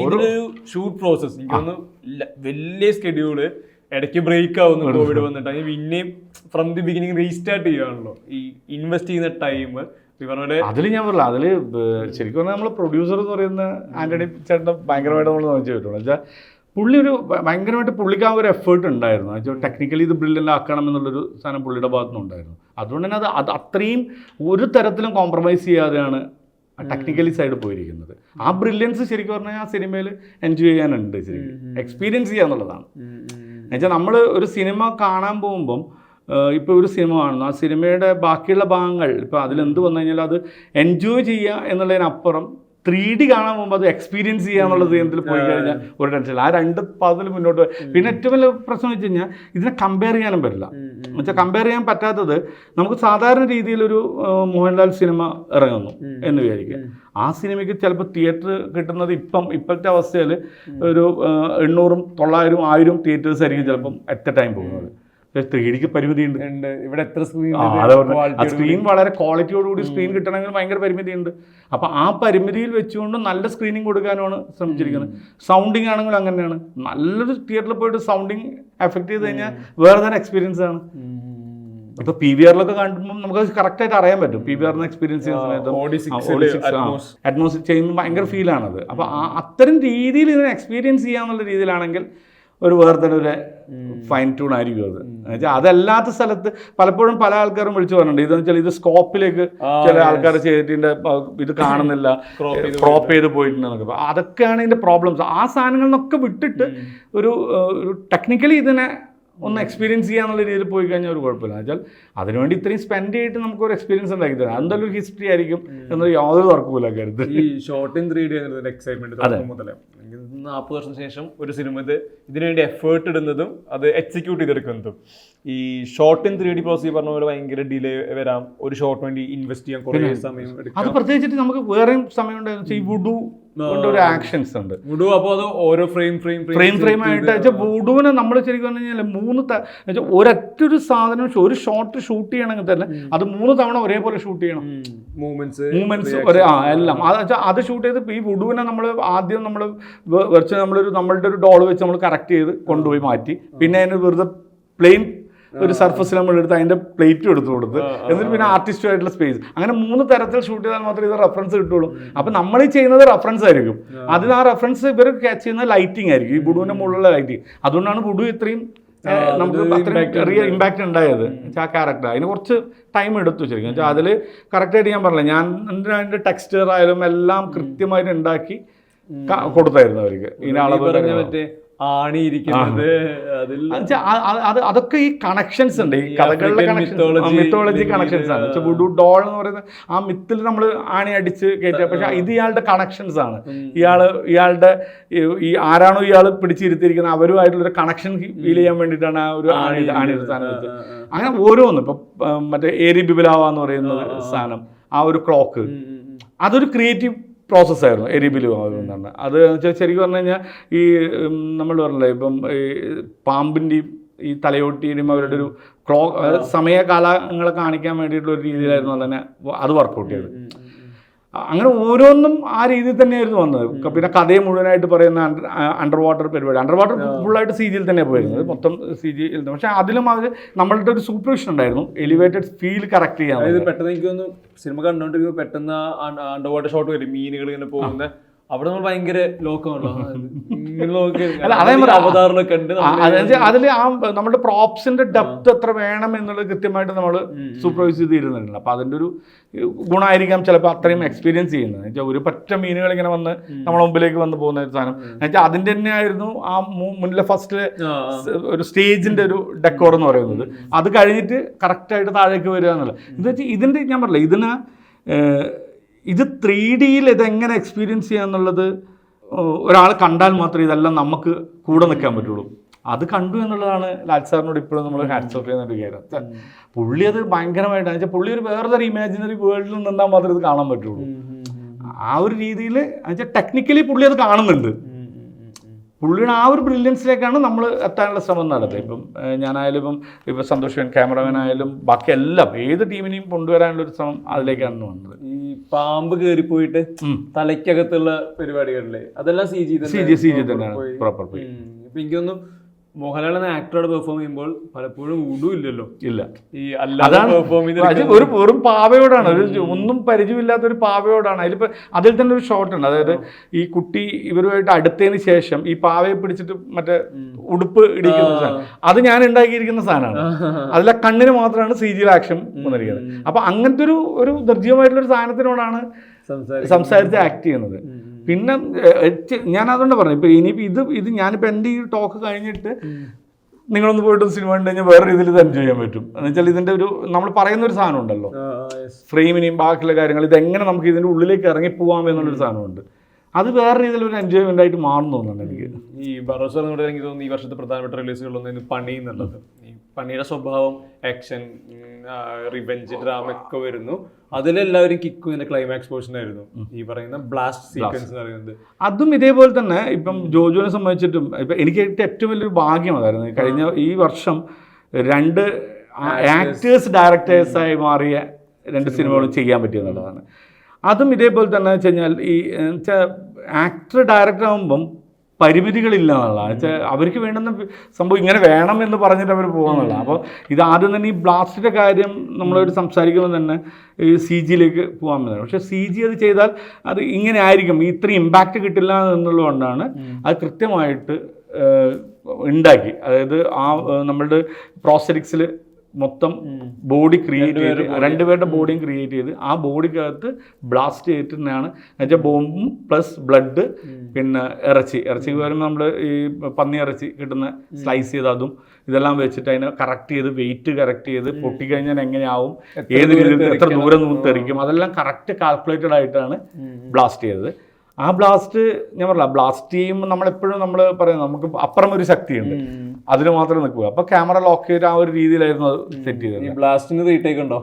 ഇതിലൊരു ഷൂട്ട് പ്രോസസ് എനിക്കൊന്ന് വലിയ സ്കെഡ്യൂൾ ഇടയ്ക്ക് ബ്രേക്ക് ആവുന്നു കോവിഡ് വന്നിട്ട്. അതിന് പിന്നെയും ഫ്രം ദി ബിഗിനിങ് റീസ്റ്റാർട്ട് ചെയ്യുകയാണല്ലോ. ഈ ഇൻവെസ്റ്റ് ചെയ്യുന്ന ടൈം അതിൽ ഞാൻ പറഞ്ഞില്ല. അതിൽ ശരിക്കും പറഞ്ഞാൽ നമ്മൾ പ്രൊഡ്യൂസർ എന്ന് പറയുന്ന ആന്റണി ചേട്ടൻ ഭയങ്കരമായിട്ട് നമ്മൾ നോക്കി പറ്റുള്ളൂ വെച്ചാൽ പുള്ളി ഒരു ഭയങ്കരമായിട്ട് പുള്ളിക്ക് ആ ഒരു എഫേർട്ട് ഉണ്ടായിരുന്നു. വെച്ചാൽ ടെക്നിക്കലി ഇത് ബ്രില്യന്റ് ആക്കണം എന്നുള്ളൊരു സാധനം പുള്ളിയുടെ ഭാഗത്തു നിന്നുണ്ടായിരുന്നു അതുകൊണ്ട് തന്നെ അത് അത് അത്രയും ഒരു തരത്തിലും കോംപ്രമൈസ് ചെയ്യാതെയാണ് ടെക്നിക്കലി സൈഡ് പോയിരിക്കുന്നത്. ആ ബ്രില്യൻസ് ശരിക്കും പറഞ്ഞാൽ ആ സിനിമയിൽ എൻജോയ് ചെയ്യാനുണ്ട് ശരിക്കും. എക്സ്പീരിയൻസ് ചെയ്യുക എന്നുള്ളതാണ്. എന്നുവെച്ചാൽ നമ്മൾ ഒരു സിനിമ കാണാൻ പോകുമ്പം ഇപ്പോൾ ഒരു സിനിമ കാണുന്നു. ആ സിനിമയുടെ ബാക്കിയുള്ള ഭാഗങ്ങൾ ഇപ്പോൾ അതിലെന്ത് വന്നു കഴിഞ്ഞാൽ അത് എൻജോയ് ചെയ്യുക എന്നുള്ളതിനപ്പുറം ത്രീ ഡി കാണാൻ പോകുമ്പോൾ അത് എക്സ്പീരിയൻസ് ചെയ്യുക എന്നുള്ള പോയി കഴിഞ്ഞാൽ ഒരു ടെൻഷൻ ആ രണ്ട് പാതത്തിൽ മുന്നോട്ട് പോയി. പിന്നെ ഏറ്റവും വലിയ പ്രശ്നം വെച്ച് കഴിഞ്ഞാൽ ഇതിനെ കമ്പയർ ചെയ്യാനും പറ്റില്ല. എന്നുവെച്ചാൽ കമ്പയർ ചെയ്യാൻ പറ്റാത്തത് നമുക്ക് സാധാരണ രീതിയിലൊരു ഒരു മോഹൻലാൽ സിനിമ ഇറങ്ങുന്നു എന്ന് വിചാരിക്കുക. ആ സിനിമയ്ക്ക് ചിലപ്പോൾ തിയേറ്റർ കിട്ടുന്നത് ഇപ്പം ഇപ്പോഴത്തെ അവസ്ഥയിൽ ഒരു എണ്ണൂറും തൊള്ളായിരം ആയിരം തിയേറ്റേഴ്സ് ആയിരിക്കും ചിലപ്പം അറ്റ് എ ടൈം പോകുന്നത്. ത്രീ ഡിക്ക് പരിമിതിയുണ്ട്. ഇവിടെ എത്ര സ്ക്രീൻ സ്ക്രീൻ വളരെ ക്വാളിറ്റിയോടുകൂടി സ്ക്രീൻ കിട്ടണമെങ്കിൽ ഭയങ്കര പരിമിതിയുണ്ട്. അപ്പോൾ ആ പരിമിതിയിൽ വെച്ചുകൊണ്ട് നല്ല സ്ക്രീനിങ് കൊടുക്കാനാണ് ശ്രമിച്ചിരിക്കുന്നത്. സൗണ്ടിങ് ആണെങ്കിലും അങ്ങനെയാണ്. നല്ലൊരു തിയേറ്ററിൽ പോയിട്ട് സൗണ്ടിങ് എഫക്ട് ചെയ്ത് കഴിഞ്ഞാൽ വേറെ തന്നെ എക്സ്പീരിയൻസ് ആണ്. ഇപ്പൊ പി വി ആറിലൊക്കെ കാണുമ്പോൾ നമുക്ക് കറക്റ്റ് ആയിട്ട് അറിയാൻ പറ്റും. പി വി ആറിന് എക്സ്പീരിയൻസ് ചെയ്യുന്ന. അറ്റ്മോസ്ഫിയർ ചെയ്യുമ്പോൾ ഭയങ്കര ഫീലാണത് അപ്പൊ അത്തരം രീതിയിൽ ഇതിനെ എക്സ്പീരിയൻസ് ചെയ്യാന്നുള്ള രീതിയിലാണെങ്കിൽ ഒരു വേറെ തന്നെ ഒരു ഫൈൻ ട്യൂൺ ആയിരിക്കും അത്. എന്നുവെച്ചാൽ അതല്ലാത്ത സ്ഥലത്ത് പലപ്പോഴും പല ആൾക്കാരും വിളിച്ചു പറഞ്ഞിട്ടുണ്ട്. ഇതെന്ന് വെച്ചാൽ ഇത് സ്കോപ്പിലേക്ക് ചില ആൾക്കാർ ചെയ്തിട്ട് ഇത് കാണുന്നില്ല ക്രോപ്പ് ചെയ്ത് പോയിട്ടുണ്ടെന്നൊക്കെ അപ്പോൾ അതൊക്കെയാണ് ഇതിന്റെ പ്രോബ്ലംസ് ആ സാധനങ്ങളിൽ നിന്നൊക്കെ വിട്ടിട്ട് ഒരു ഒരു ടെക്നിക്കലി ഇതിനെ ഒന്ന് എക്സ്പീരിയൻസ് ചെയ്യാന്നുള്ള രീതിയിൽ പോയി കഴിഞ്ഞാൽ ഒരു കുഴപ്പമില്ല. എന്നുവെച്ചാൽ അതിനുവേണ്ടി ഇത്രയും സ്പെൻഡ് ചെയ്തിട്ട് നമുക്ക് ഒരു എക്സ്പീരിയൻസ് ഉണ്ടാക്കി തരാം. എന്തായാലും ഒരു ഹിസ്റ്ററി ആയിരിക്കും എന്നൊരു യാതൊരു തർക്കമില്ല കരുത് ഈ short in three D excitement മുതലേ നാൽപ്പത് വർഷം ശേഷം ഒരു സിനിമ ഇത് ഇതിനുവേണ്ടി എഫേർട്ട് ഇടുന്നതും അത് എക്സിക്യൂട്ട് ചെയ്തെടുക്കുന്നതും. ഈ short in three D process പറഞ്ഞ പോലെ ഭയങ്കര ഡിലേ വരാം. ഒരു ഷോർട്ട് വേണ്ടി ഇൻവെസ്റ്റ് ചെയ്യാൻ കുറേ സമയം അത് പ്രത്യേകിച്ച് പ്രത്യേകിച്ചിട്ട് നമുക്ക് വേറെയും സമയം ഉണ്ടായിരുന്നു. ഈ വുഡു ഒരു ആക്ഷൻസ് ഉണ്ട്. ഓരോ ഫ്രെയിം ഫ്രെയിം ഫ്രെയിം ഫ്രെയിം ആയിട്ട് വെച്ചാൽ വുഡുവിനെ നമ്മൾ ശരിക്കും പറഞ്ഞു കഴിഞ്ഞാൽ മൂന്ന് ഒരൊറ്റൊരു സാധനം ഒരു ഷോട്ട് ഷൂട്ട് ചെയ്യണമെങ്കിൽ തന്നെ അത് മൂന്ന് തവണ ഒരേപോലെ ഷൂട്ട് ചെയ്യണം. മൂവ്മെന്റ്സ് മൂവ്മെന്റ്സ് ഒരേ ആ എല്ലാം. അത് വെച്ചാൽ അത് ഷൂട്ട് ചെയ്ത് ഈ വുഡുവിനെ നമ്മൾ ആദ്യം നമ്മൾ വെച്ച് നമ്മളൊരു നമ്മളുടെ ഒരു ഡോൾ വെച്ച് നമ്മൾ കറക്റ്റ് ചെയ്ത് കൊണ്ടുപോയി മാറ്റി. പിന്നെ അതിന് വെറുതെ പ്ലെയിൻ ഒരു സർഫസ് നമ്മൾ എടുത്ത് അതിന്റെ പ്ലേറ്റ് എടുത്തു കൊടുത്ത് എന്നിട്ട് പിന്നെ ആർട്ടിസ്റ്റുമായിട്ടുള്ള സ്പേസ് അങ്ങനെ മൂന്ന് തരത്തിൽ ഷൂട്ട് ചെയ്താൽ മാത്രമേ ഇത് റെഫറൻസ് കിട്ടുള്ളൂ അപ്പൊ നമ്മൾ ചെയ്യുന്നത് റെഫറൻസ് ആയിരിക്കും. അതിന് ആ റെഫറൻസ് ഇവർ ക്യാച്ച് ചെയ്യുന്ന ലൈറ്റിംഗ് ആയിരിക്കും. ഈ ബുഡുവിന്റെ മുകളിലുള്ള ലൈറ്റിംഗ് അതുകൊണ്ടാണ് ബുഡു ഇത്രയും നമുക്ക് റിയൽ ഇമ്പാക്റ്റ് ഉണ്ടായത്. ആ ക്യാരക്ടർ അതിന് കുറച്ച് ടൈം എടുത്തു ശരിക്കും. വെച്ചാൽ അതിൽ കറക്റ്റായിട്ട് ഞാൻ പറഞ്ഞില്ല ഞാൻ അതിന്റെ ടെക്സ്ചർ ആയാലും എല്ലാം കൃത്യമായിട്ട് ഉണ്ടാക്കി കൊടുത്തായിരുന്നു അവർക്ക്. ഇതിനാളെ പറഞ്ഞ മറ്റേ ആണി ഇരിക്കുന്നത് അതിൽ എന്നുവെച്ചാ ആ- ആ- അത് അതൊക്കെ ഈ കണക്ഷൻസ് ഉണ്ട്. ഈ കഥകളിലെ മിത്തോളജി കണക്ഷൻസ് ആണ്. വുഡു ഡോൾ എന്ന് പറയുന്ന ആ മിത്തിൽ നമ്മൾ ആണി അടിച്ച് കയറ്റുക. പക്ഷെ ഇത് ഇയാളുടെ കണക്ഷൻസ് ആണ്. ഇയാൾ ഇയാളുടെ ഈ- ആരാണോ ഇയാൾ പിടിച്ചിരുത്തിയിരിക്കുന്നത് അവരുമായിട്ടുള്ള ഒരു കണക്ഷൻ ഫീൽ ചെയ്യാൻ വേണ്ടിയിട്ടാണ് ആ ഒരു ആണി ആണി ഒരു അങ്ങനെ ഓരോന്ന്. ഇപ്പൊ മറ്റേ ഏരി ബിബിലാവ എന്ന് പറയുന്ന സാധനം. ആ ഒരു ക്ലോക്ക് അതൊരു ക്രിയേറ്റീവ് പ്രോസസ്സായിരുന്നു എരിബിലു എന്നാണ് അത് വെച്ചാൽ ശരിക്കും പറഞ്ഞു കഴിഞ്ഞാൽ ഈ നമ്മൾ പറഞ്ഞില്ലേ ഇപ്പം ഈ പാമ്പിന്റെയും ഈ തലയോട്ടിയുടെയും അവരുടെ ഒരു ക്ലോ സമയകാലങ്ങളെ കാണിക്കാൻ വേണ്ടിയിട്ടുള്ള ഒരു രീതിയിലായിരുന്നു തന്നെ അത് വർക്കൗട്ട് ചെയ്തത്. അങ്ങനെ ഓരോന്നും ആ രീതിയിൽ തന്നെയായിരുന്നു വന്നത്. പിന്നെ കഥയെ മുഴുവനായിട്ട് പറയുന്ന അണ്ടർ വാട്ടർ പരിപാടി. അണ്ടർ വാട്ടർ ഫുള്ളായിട്ട് സി ജിയിൽ തന്നെ പോയിരുന്നത് മൊത്തം സി ജി പക്ഷെ അതിലും അവർ നമ്മളുടെ ഒരു സൂപ്പർവിഷൻ ഉണ്ടായിരുന്നു. എലിവേറ്റഡ് ഫീൽ കറക്റ്റ് ചെയ്യാൻ പെട്ടെന്ന് എനിക്ക് തോന്നുന്നു സിനിമ കണ്ടുകൊണ്ടിരിക്കുമ്പോൾ പെട്ടെന്ന് അണ്ടർ വാട്ടർ ഷോട്ട് വരും. മീനുകൾ ഇങ്ങനെ പോകുന്ന അവിടെ നമ്മൾ ഭയങ്കര ലോക്കമാണല്ലോ. അവതാറിലൊക്കെ ഉണ്ട് അതിൽ ആ നമ്മുടെ പ്രോപ്സിന്റെ ഡെപ്ത് എത്ര വേണം എന്നുള്ളത് കൃത്യമായിട്ട് നമ്മൾ സൂപ്പർവൈസ് ചെയ്ത് തരുന്നുണ്ട് അപ്പൊ അതിന്റെ ഒരു ഗുണമായിരിക്കാം ചിലപ്പോൾ അത്രയും എക്സ്പീരിയൻസ് ചെയ്യുന്നത്. വെച്ചാൽ ഒരു പറ്റ മീനുകൾ ഇങ്ങനെ വന്ന് നമ്മുടെ മുമ്പിലേക്ക് വന്ന് പോകുന്ന ഒരു സാധനം. എന്നുവെച്ചാൽ അതിന്റെ തന്നെ ആയിരുന്നു ആ മുന്നിലെ ഫസ്റ്റ്. ഒരു സ്റ്റേജിന്റെ ഒരു ഡെക്കോർ എന്ന് പറയുന്നത്. അത് കഴിഞ്ഞിട്ട് കറക്റ്റായിട്ട് താഴേക്ക് വരിക എന്നുള്ളത്. എന്താ വെച്ചാൽ ഇതിന്റെ ഞാൻ പറഞ്ഞില്ല ഇതിന് ഇത് ത്രീ ഡിയിൽ ഇതെങ്ങനെ എക്സ്പീരിയൻസ് ചെയ്യുക എന്നുള്ളത് ഒരാൾ കണ്ടാൽ മാത്രമേ ഇതെല്ലാം നമുക്ക് കൂടെ നിൽക്കാൻ പറ്റുള്ളൂ. അത് കണ്ടു എന്നുള്ളതാണ് ലാൽ സാറിനോട് ഇപ്പോഴും നമ്മൾ ഹാറ്റ്സ് ഓഫ് ചെയ്യുന്ന ഒരു കാര്യം. പുള്ളി അത് ഭയങ്കരമായിട്ടാണ് വെച്ചാൽ പുള്ളി ഒരു വേറൊരു ഇമാജിനറി വേൾഡിൽ നിന്നാൽ മാത്രമേ ഇത് കാണാൻ പറ്റുള്ളൂ. ആ ഒരു രീതിയിൽ വെച്ചാൽ ടെക്നിക്കലി പുള്ളി അത് കാണുന്നുണ്ട്. പുള്ളിയുടെ ആ ഒരു ബ്രില്യൻസിലേക്കാണ് നമ്മൾ എത്താനുള്ള ശ്രമം നടത്തുന്നത് ഇപ്പം ഞാനായാലും ഇപ്പം ഇപ്പം സന്തോഷ് ക്യാമറമാൻ ആയാലും ബാക്കി എല്ലാം ഏത് ടീമിനെയും കൊണ്ടുവരാനുള്ള ഒരു ശ്രമം അതിലേക്കാണ് വന്നത്. ഈ പാമ്പ് കയറിപ്പോയിട്ട് പോയിട്ട് തലയ്ക്കകത്തുള്ള പരിപാടികളിലെ അതെല്ലാം C G C G C G തന്നെയാണ്. പ്രോപ്പർ എനിക്കൊന്നും മോഹൻലാൽ എന്ന ആക്ടറോട് പെർഫോം ചെയ്യുമ്പോൾ പലപ്പോഴും ഉടും ഇല്ലല്ലോ. ഇല്ല. ഈ അല്ലാതെ പെർഫോം ഒരു വെറും പാവയോടാണ്. ഒരു ഒന്നും പരിചയമില്ലാത്ത ഒരു പാവയോടാണ്. അതിലിപ്പോ അതിൽ തന്നെ ഒരു ഷോട്ട് ഉണ്ട്. അതായത് ഈ കുട്ടി ഇവരുമായിട്ട് അടുത്തതിന് ശേഷം ഈ പാവയെ പിടിച്ചിട്ട് മറ്റേ ഉടുപ്പ് ഇടിക്കുന്ന സാധനം. അത് ഞാൻ ഉണ്ടാക്കിയിരിക്കുന്ന സാധനമാണ് അതിലെ കണ്ണിന് മാത്രമാണ് സി ജിയിൽ ആക്ഷൻ വന്നിരിക്കുന്നത്. അപ്പൊ അങ്ങനത്തെ ഒരു ഒരു നിർജീവമായിട്ടുള്ള ഒരു സാധനത്തിനോടാണ് സംസാരിച്ച് ആക്ട് ചെയ്യുന്നത്. പിന്നെ ഞാൻ അതുകൊണ്ട് പറഞ്ഞു. ഇപ്പൊ ഇനിയിപ്പോ ഇത് ഇത് ഞാനിപ്പോ എന്റെ ഈ ടോക്ക് കഴിഞ്ഞിട്ട് നിങ്ങളൊന്ന് പോയിട്ട് സിനിമ കണ്ടു കഴിഞ്ഞാൽ വേറെ രീതിയിൽ ഇത് എൻജോയ് ചെയ്യാൻ പറ്റും. എന്ന് വെച്ചാൽ ഇതിന്റെ ഒരു നമ്മൾ പറയുന്ന ഒരു സാധനം ഉണ്ടല്ലോ. ഫ്രെയിമിനെയും ബാക്കിയുള്ള കാര്യങ്ങൾ ഇത് എങ്ങനെ നമുക്ക് ഇതിന്റെ ഉള്ളിലേക്ക് ഇറങ്ങി പോവാം എന്നുള്ളൊരു സാധനമുണ്ട്. അത് വേറെ രീതിയിൽ ഒരു എൻജോയ്മെന്റ് ആയിട്ട് മാറുന്നു തോന്നുന്നുണ്ട് എനിക്ക്. ഈ പറഞ്ഞുകൊണ്ട് എനിക്ക് തോന്നുന്നു ഈ വർഷത്തെ പ്രധാനപ്പെട്ട റിലീസുകളിലൊന്നും പണി എന്നുള്ളത്. ഈ പണിയുടെ സ്വഭാവം ആക്ഷൻ റിവെഞ്ച് ഡ്രാമ ഒക്കെ വരുന്നു. അതിലെല്ലാവരും കിക്കും ഇതിന്റെ ക്ലൈമാക്സ് പോർഷൻ ആയിരുന്നു. ഈ പറയുന്ന ബ്ലാസ്റ്റ് സീക്വൻസ് എന്ന് പറയുന്നത്. അതും ഇതേപോലെ തന്നെ ഇപ്പം ജോജോനെ സംബന്ധിച്ചിട്ടും ഇപ്പം എനിക്ക് ഏറ്റവും വലിയൊരു ഭാഗ്യം അതായിരുന്നു. കഴിഞ്ഞ ഈ വർഷം രണ്ട് ആക്ടേഴ്സ് ഡയറക്ടേഴ്സായി മാറിയ രണ്ട് സിനിമകളും ചെയ്യാൻ പറ്റിയെന്നുള്ളതാണ് അതും ഇതേപോലെ തന്നെ വെച്ച് കഴിഞ്ഞാൽ ഈ ആക്ടർ ഡയറക്ടർ ആകുമ്പം പരിമിതികളില്ല എന്നുള്ള വെച്ചാൽ അവർക്ക് വേണ്ടുന്ന സംഭവം ഇങ്ങനെ വേണം എന്ന് പറഞ്ഞിട്ട് അവർ പോകുന്നുള്ള അപ്പോൾ ഇത് ആദ്യം തന്നെ ഈ ബ്ലാസ്റ്റിന്റെ കാര്യം നമ്മളൊരു സംസാരിക്കുമ്പോൾ തന്നെ ഈ സി ജിയിലേക്ക് പോകാൻ പറ്റുന്നത് പക്ഷേ സി ജി അത് ചെയ്താൽ അത് ഇങ്ങനെ ആയിരിക്കും. ഇത്രയും ഇമ്പാക്റ്റ് കിട്ടില്ല എന്നുള്ളതുകൊണ്ടാണ് അത് കൃത്യമായിട്ട് ഉണ്ടാക്കി. അതായത് ആ നമ്മളുടെ പ്രോസ്റ്ററ്റിക്സിൽ മൊത്തം ബോഡി ക്രിയേറ്റ് ചെയ്ത് രണ്ടുപേരുടെ ബോഡിയും ക്രിയേറ്റ് ചെയ്ത് ആ ബോഡിക്കകത്ത് ബ്ലാസ്റ്റ് ചെയ്തിട്ടാണ് എന്നുവെച്ചാൽ ബോംബും പ്ലസ് ബ്ലഡ് പിന്നെ ഇറച്ചി. ഇറച്ചിക്ക് പകരം നമ്മൾ ഈ പന്നി ഇറച്ചി കിട്ടുന്ന സ്ലൈസ് ചെയ്ത് അതും ഇതെല്ലാം വെച്ചിട്ട് അതിനെ കറക്റ്റ് ചെയ്ത് വെയിറ്റ് കറക്റ്റ് ചെയ്ത് പൊട്ടിക്കഴിഞ്ഞാൽ എങ്ങനെയാവും? ഏത് രീതിയിൽ എത്ര ദൂരം തെറിക്കും? അതെല്ലാം കറക്റ്റ് കാൽക്കുലേറ്റഡ് ആയിട്ടാണ് ബ്ലാസ്റ്റ് ചെയ്തത്. ആ ബ്ലാസ്റ്റ് ഞാൻ പറഞ്ഞ ബ്ലാസ്റ്റ് ചെയ്യുമ്പോൾ നമ്മളെപ്പോഴും നമ്മൾ പറയുന്നത് നമുക്ക് അപ്പുറം ഒരു ശക്തിയുണ്ട്. അതിന് മാത്രം നിൽക്കുക. അപ്പൊ ക്യാമറ ലോക്ക് ചെയ്ത് ആ ഒരു രീതിയിലായിരുന്നു അത് സെറ്റ് ചെയ്തത്. ബ്ലാസ്റ്റിന് റീടേക്ക് ഉണ്ടോ?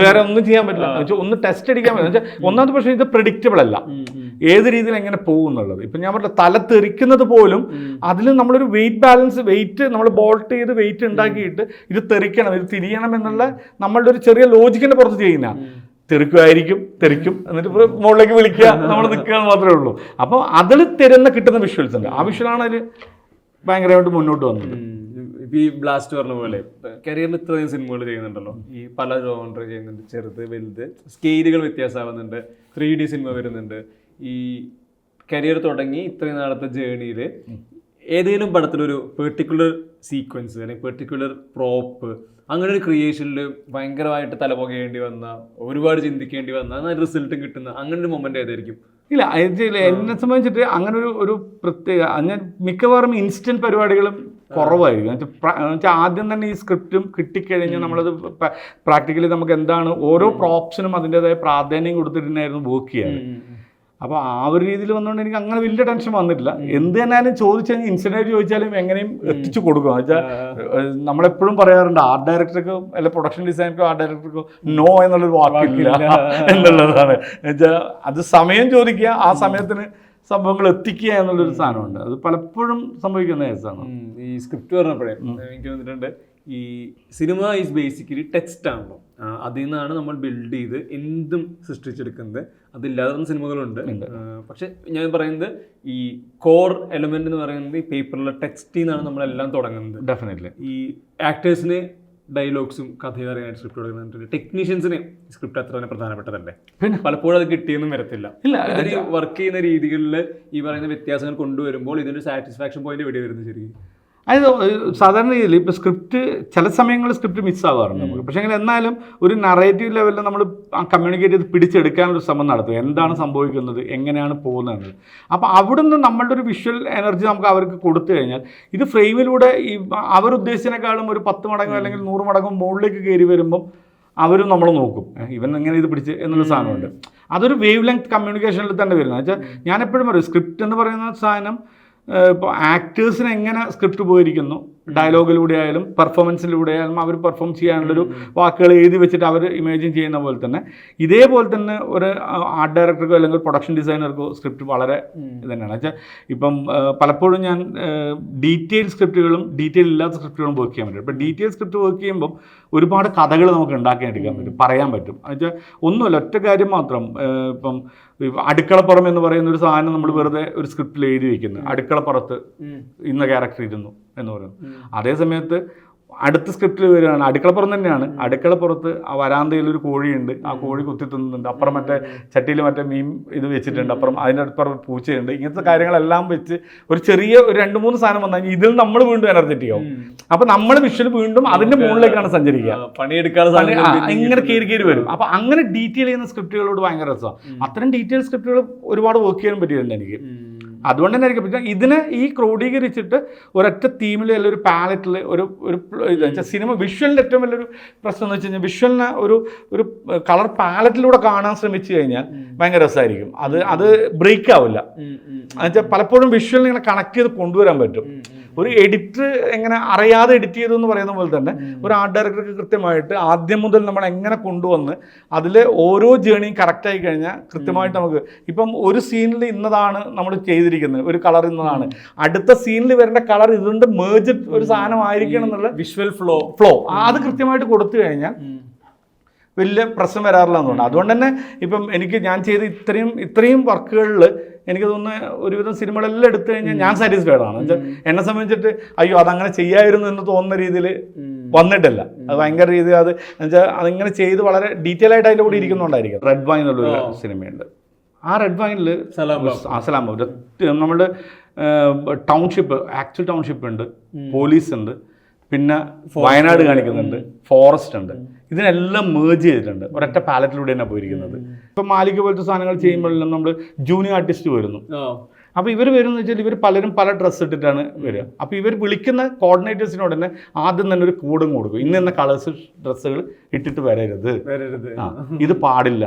വേറെ ഒന്നും ചെയ്യാൻ പറ്റില്ല. ഒന്ന് ടെസ്റ്റ് അടിക്കാൻ പറ്റില്ല. ഒന്നാമത് പക്ഷേ ഇത് പ്രഡിക്റ്റബിൾ അല്ല. ഏത് രീതിയിൽ എങ്ങനെ പോകും എന്നുള്ളത് ഇപ്പം ഞാൻ പറഞ്ഞ തല തെറിക്കുന്നത് പോലും അതിൽ നമ്മളൊരു വെയിറ്റ് ബാലൻസ് വെയിറ്റ് നമ്മൾ ബോൾട്ട് ചെയ്ത് വെയിറ്റ് ഉണ്ടാക്കിയിട്ട് ഇത് തെറിക്കണം ഇത് തിരിയണം എന്നുള്ള നമ്മളുടെ ഒരു ചെറിയ ലോജിക്കിന്റെ പുറത്ത് ചെയ്യുന്ന തെറിക്കുമായിരിക്കും തെറിക്കും. എന്നിട്ട് മുകളിലേക്ക് വിളിക്കുക നമ്മൾ നിൽക്കുക മാത്രമേ ഉള്ളൂ. അപ്പോൾ അതിൽ തരുന്ന കിട്ടുന്ന വിഷ്വൽസ് ഉണ്ട്. ആ വിഷ്വലാണ് അതിൽ ഭയങ്കരമായിട്ട് മുന്നോട്ട് വന്നത്. ഈ ബ്ലാസ്റ്റ് പറഞ്ഞ പോലെ കരിയറിൽ ഇത്രയും സിനിമകൾ ചെയ്യുന്നുണ്ടല്ലോ. ഈ പല ജോണർ ചെയ്യുന്നുണ്ട്. ചെറുത് വലുത് സ്കെയിലുകൾ വ്യത്യാസമാവുന്നുണ്ട്. ത്രീ ഡി സിനിമ വരുന്നുണ്ട്. ഈ കരിയർ തുടങ്ങി ഇത്രയും നാളത്തെ ജേണിയിൽ ഏതെങ്കിലും പടത്തിലൊരു പെർട്ടിക്കുലർ സീക്വൻസ് അല്ലെങ്കിൽ പെർട്ടിക്കുലർ പ്രോപ്പ് അങ്ങനെ ഒരു ക്രിയേഷനിൽ ഭയങ്കരമായിട്ട് തലപുകയേണ്ടി വന്ന ഒരുപാട് ചിന്തിക്കേണ്ടി വന്ന എന്നാൽ റിസൾട്ടും കിട്ടുന്ന അങ്ങനെ ഒരു മൊമെന്റ് ഏതായിരിക്കും? ഇല്ല എന്നെ സംബന്ധിച്ചിട്ട് അങ്ങനെ ഒരു ഒരു പ്രത്യേക അങ്ങനെ മിക്കവാറും ഇൻസ്റ്റന്റ് പരിപാടികളും കുറവായിരിക്കും. എന്നുവെച്ചാൽ ആദ്യം തന്നെ ഈ സ്ക്രിപ്റ്റും കിട്ടിക്കഴിഞ്ഞാൽ നമ്മളത് പ്രാക്ടിക്കലി നമുക്ക് എന്താണ് ഓരോ പ്രോപ്സിനും അതിന്റെതായ പ്രാധാന്യം കൊടുത്തിട്ടുണ്ടായിരുന്നു വർക്ക് ചെയ്യാറ് അപ്പോൾ ആ ഒരു രീതിയിൽ വന്നുകൊണ്ട് എനിക്ക് അങ്ങനെ വലിയ ടെൻഷൻ വന്നിട്ടില്ല. എന്ത് തന്നെയാലും ചോദിച്ചു കഴിഞ്ഞാൽ ഇൻസിഡന്റ് ചോദിച്ചാലും എങ്ങനെയും എത്തിച്ചു കൊടുക്കും. വെച്ചാൽ നമ്മളെപ്പോഴും പറയാറുണ്ട് ആർട്ട് ഡയറക്ടർക്കോ അല്ലെങ്കിൽ പ്രൊഡക്ഷൻ ഡിസൈനർക്കോ ആർട്ട് ഡയറക്ടർക്കോ നോ എന്നുള്ളൊരു വാക്കില്ല എന്നുള്ളതാണ്. എന്നുവെച്ചാൽ അത് സമയം ചോദിക്കുക ആ സമയത്തിന് സംഭവങ്ങൾ എത്തിക്കുക എന്നുള്ളൊരു സാധനമുണ്ട്. അത് പലപ്പോഴും സംഭവിക്കുന്ന കേസാണ്. ഈ സ്ക്രിപ്റ്റ് പറഞ്ഞപ്പോഴേ എനിക്ക് വന്നിട്ടുണ്ട് ഈ സിനിമ ഈസ് ബേസിക്കലി ടെക്സ്റ്റ് ആണല്ലോ. അതിൽ നിന്നാണ് നമ്മൾ ബിൽഡ് ചെയ്ത് എന്തും സൃഷ്ടിച്ചെടുക്കുന്നത്. അതില്ലാതെ തന്നെ സിനിമകളുണ്ട്. പക്ഷെ ഞാൻ പറയുന്നത് ഈ കോർ എലമെന്റ് എന്ന് പറയുന്നത് ഈ പേപ്പറിലെ ടെക്സ്റ്റിൽ നിന്നാണ് നമ്മളെല്ലാം തുടങ്ങുന്നത്. ഡെഫിനറ്റ്ലി ഈ ആക്ടേഴ്സിന് ഡയലോഗ്സും കഥയും അറിയാനായിട്ട് സ്ക്രിപ്റ്റ് കൊടുക്കുന്നുണ്ട് ടെക്നീഷ്യൻസിന് സ്ക്രിപ്റ്റ് അത്ര തന്നെ പ്രധാനപ്പെട്ടതല്ലേ? പിന്നെ? പലപ്പോഴും അത് കിട്ടിയെന്നും വരത്തില്ല. ഇല്ല വർക്ക് ചെയ്യുന്ന രീതികളിൽ ഈ പറയുന്ന വ്യത്യാസങ്ങൾ കൊണ്ടുവരുമ്പോൾ ഇതിന്റെ സാറ്റിസ്ഫാക്ഷൻ പോയിന്റ് എവിടെ വരുന്നത് ശരിക്കും. അതായത് സാധാരണ രീതിയിൽ ഇപ്പോൾ സ്ക്രിപ്റ്റ് ചില സമയങ്ങളിൽ സ്ക്രിപ്റ്റ് മിസ്സാവാറുണ്ട് നമുക്ക്. പക്ഷേ എങ്കിൽ എന്നാലും ഒരു നറേറ്റീവ് ലെവലിൽ നമ്മൾ കമ്മ്യൂണിക്കേറ്റ് ചെയ്ത് പിടിച്ചെടുക്കാനൊരു ശ്രമം നടത്തും. എന്താണ് സംഭവിക്കുന്നത്? എങ്ങനെയാണ് പോകുന്നത് അപ്പോൾ അവിടുന്ന് നമ്മളുടെ ഒരു വിഷ്വൽ എനർജി നമുക്ക് അവർക്ക് കൊടുത്തു കഴിഞ്ഞാൽ ഇത് ഫ്രെയിമിലൂടെ ഈ അവർ ഉദ്ദേശിച്ചതിനേക്കാളും ഒരു പത്ത് മടങ്ങോ അല്ലെങ്കിൽ നൂറ് മടങ്ങോ മുകളിലേക്ക് കയറി വരുമ്പം അവരും നമ്മൾ നോക്കും. ഇവൻ എങ്ങനെ ഇത് പിടിച്ച് എന്നുള്ള സാധനമുണ്ട്. അതൊരു വേവ് ലെങ്ത് കമ്മ്യൂണിക്കേഷനിൽ തന്നെ വരുന്നത്. വെച്ചാൽ ഞാൻ എപ്പോഴും പറയും സ്ക്രിപ്റ്റ് എന്ന് പറയുന്ന സാധനം ഇപ്പോൾ ആക്ടേഴ്സിന് എങ്ങനെ സ്ക്രിപ്റ്റ് പോയിരിക്കുന്നു? ഡയലോഗിലൂടെ ആയാലും പെർഫോമൻസിലൂടെ ആയാലും അവർ പെർഫോം ചെയ്യാനുള്ളൊരു വാക്കുകൾ എഴുതി വെച്ചിട്ട് അവർ ഇമേജിൻ ചെയ്യുന്ന പോലെ തന്നെ. ഇതേപോലെ തന്നെ ഒരു ആർട്ട് ഡയറക്ടർക്കോ അല്ലെങ്കിൽ പ്രൊഡക്ഷൻ ഡിസൈനർക്കോ സ്ക്രിപ്റ്റ് വളരെ ഇത് തന്നെയാണ് വെച്ചാൽ ഇപ്പം പലപ്പോഴും ഞാൻ ഡീറ്റെയിൽ സ്ക്രിപ്റ്റുകളും ഡീറ്റെയിൽ ഇല്ലാത്ത സ്ക്രിപ്റ്റുകളും വർക്ക് ചെയ്യാൻ പറ്റും. ഇപ്പം ഡീറ്റെയിൽ സ്ക്രിപ്റ്റ് വർക്ക് ചെയ്യുമ്പോൾ ഒരുപാട് കഥകൾ നമുക്ക് ഉണ്ടാക്കി എടുക്കാൻ പറ്റും പറയാൻ പറ്റും. എന്നുവെച്ചാൽ ഒന്നുമല്ല ഒറ്റ കാര്യം മാത്രം. ഇപ്പം അടുക്കളപ്പുറം എന്ന് പറയുന്ന ഒരു സാധനം നമ്മൾ വെറുതെ ഒരു സ്ക്രിപ്റ്റിൽ എഴുതി വെക്കുന്നത് അടുക്കളപ്പുറത്ത് ഇന്ന ക്യാരക്ടർ ഇരുന്നു എന്ന് പറയുന്നു. അതേ സമയത്ത് അടുത്ത സ്ക്രിപ്റ്റിൽ വരികയാണ്. അടുക്കളപ്പുറം തന്നെയാണ്. അടുക്കളപ്പുറത്ത് ആ വരാന്തയിൽ ഒരു കോഴിയുണ്ട്. ആ കോഴി കുത്തി തിന്നുന്നുണ്ട്. അപ്പുറം മറ്റേ ചട്ടിയിൽ മറ്റേ മീൻ ഇത് വെച്ചിട്ടുണ്ട്. അപ്പുറം അതിന്റെ അടുപ്പുറം പൂച്ചയുണ്ട്. ഇങ്ങനത്തെ കാര്യങ്ങളെല്ലാം വെച്ച് ഒരു ചെറിയ ഒരു രണ്ട് മൂന്ന് സാധനം വന്നാൽ ഇതിൽ നമ്മൾ വീണ്ടും എനർജറ്റിക് ആവും. അപ്പൊ നമ്മൾ വിഷ്വൽ വീണ്ടും അതിന്റെ മുകളിലേക്കാണ് സഞ്ചരിക്കുക. പണിയെടുക്കാതെ ഇങ്ങനെ കയറി കയറി വരും. അപ്പൊ അങ്ങനെ ഡീറ്റെയിൽ ചെയ്യുന്ന സ്ക്രിപ്റ്റുകളോട് ഭയങ്കര രസമാണ്. അത്തരം ഡീറ്റെയിൽ സ്ക്രിപ്റ്റുകൾ ഒരുപാട് വർക്ക് ചെയ്യാൻ പറ്റിയിട്ടുണ്ട് എനിക്ക്. അതുകൊണ്ട് തന്നെ ആയിരിക്കും പിന്നെ ഇതിനെ ഈ ക്രോഡീകരിച്ചിട്ട് ഒരൊറ്റ തീമിൽ അല്ലെങ്കിൽ ഒരു പാലറ്റിൽ ഒരു ഒരു സിനിമ വിഷ്വലിന്റെ ഏറ്റവും വലിയൊരു പ്രശ്നം എന്ന് വെച്ച് കഴിഞ്ഞാൽ വിഷ്വലിനെ ഒരു ഒരു കളർ പാലറ്റിലൂടെ കാണാൻ ശ്രമിച്ചു കഴിഞ്ഞാൽ ഭയങ്കര രസമായിരിക്കും അത് അത് ബ്രേക്ക് ആവില്ല. എന്നുവെച്ചാൽ പലപ്പോഴും വിഷ്വലിനെ ഇങ്ങനെ കണക്ട് ചെയ്ത് കൊണ്ടുവരാൻ പറ്റും. ഒരു എഡിറ്റർ എങ്ങനെ അറിയാതെ എഡിറ്റ് ചെയ്തു എന്ന് പറയുന്ന പോലെ തന്നെ ഒരു ആർട്ട് ഡയറക്ടർക്ക് കൃത്യമായിട്ട് ആദ്യം മുതൽ നമ്മൾ എങ്ങനെ കൊണ്ടുവന്ന് അതിലെ ഓരോ ജേണിയും കറക്റ്റ് ആയി കഴിഞ്ഞാൽ കൃത്യമായിട്ട് നമുക്ക് ഇപ്പം ഒരു സീനിൽ ഇന്നതാണ് നമ്മൾ ചെയ്തിരിക്കുന്നത് ഒരു കളർ ഇന്നതാണ്. അടുത്ത സീനിൽ വരേണ്ട കളർ ഇതുകൊണ്ട് മേജ് ഒരു സാധനം ആയിരിക്കണം എന്നുള്ള വിഷ്വൽ ഫ്ലോ ഫ്ലോ അത് കൃത്യമായിട്ട് കൊടുത്തു കഴിഞ്ഞാൽ വലിയ പ്രശ്നം വരാറില്ല എന്നുണ്ട് അതുകൊണ്ട് തന്നെ ഇപ്പം എനിക്ക് ഞാൻ ചെയ്ത ഇത്രയും ഇത്രയും വർക്കുകളിൽ എനിക്ക് തോന്നുന്നു ഒരുവിധം സിനിമകളെല്ലാം എടുത്തു കഴിഞ്ഞാൽ ഞാൻ സാറ്റിസ്ഫൈഡ് ആണ്. എന്നെ സംബന്ധിച്ചിട്ട് അയ്യോ അതങ്ങനെ ചെയ്യായിരുന്നു എന്ന് തോന്നുന്ന രീതിയിൽ വന്നിട്ടില്ല. അത് ഭയങ്കര രീതി അത് എന്നുവെച്ചാൽ അതിങ്ങനെ ചെയ്ത് വളരെ ഡീറ്റെയിൽ ആയിട്ട് അതിന്റെ കൂടെ ഇരിക്കുന്നുണ്ടായിരിക്കും. റെഡ് വൈൻ എന്നുള്ളൊരു സിനിമയുണ്ട്. ആ റെഡ് വൈനിൽ സലാം അസലാം നമ്മുടെ ടൗൺഷിപ്പ് ആക്ച്വൽ ടൗൺഷിപ്പ് ഉണ്ട്. പോലീസ് ഉണ്ട്. പിന്നെ വയനാട് കാണിക്കുന്നുണ്ട്. ഫോറസ്റ്റ് ഉണ്ട്. ഇതിനെല്ലാം മേജ് ചെയ്തിട്ടുണ്ട്. ഒരൊറ്റ പാലറ്റിലൂടെ തന്നെ പോയിരിക്കുന്നത്. ഇപ്പം മാലിക പോലത്തെ സാധനങ്ങൾ ചെയ്യുമ്പോഴെല്ലാം നമ്മൾ ജൂനിയർ ആർട്ടിസ്റ്റ് വരുന്നു. അപ്പോൾ ഇവർ വരുന്നത് വെച്ചാൽ ഇവർ പലരും പല ഡ്രസ്സ് ഇട്ടിട്ടാണ് വരിക. അപ്പോൾ ഇവർ വിളിക്കുന്ന കോർഡിനേറ്റേഴ്സിനോട് തന്നെ ആദ്യം തന്നെ ഒരു കോഡും കൊടുക്കും. ഇന്ന കളേഴ്സ് ഡ്രസ്സുകൾ ഇട്ടിട്ട് വരരുത്. വരരുത്. ഇത് പാടില്ല.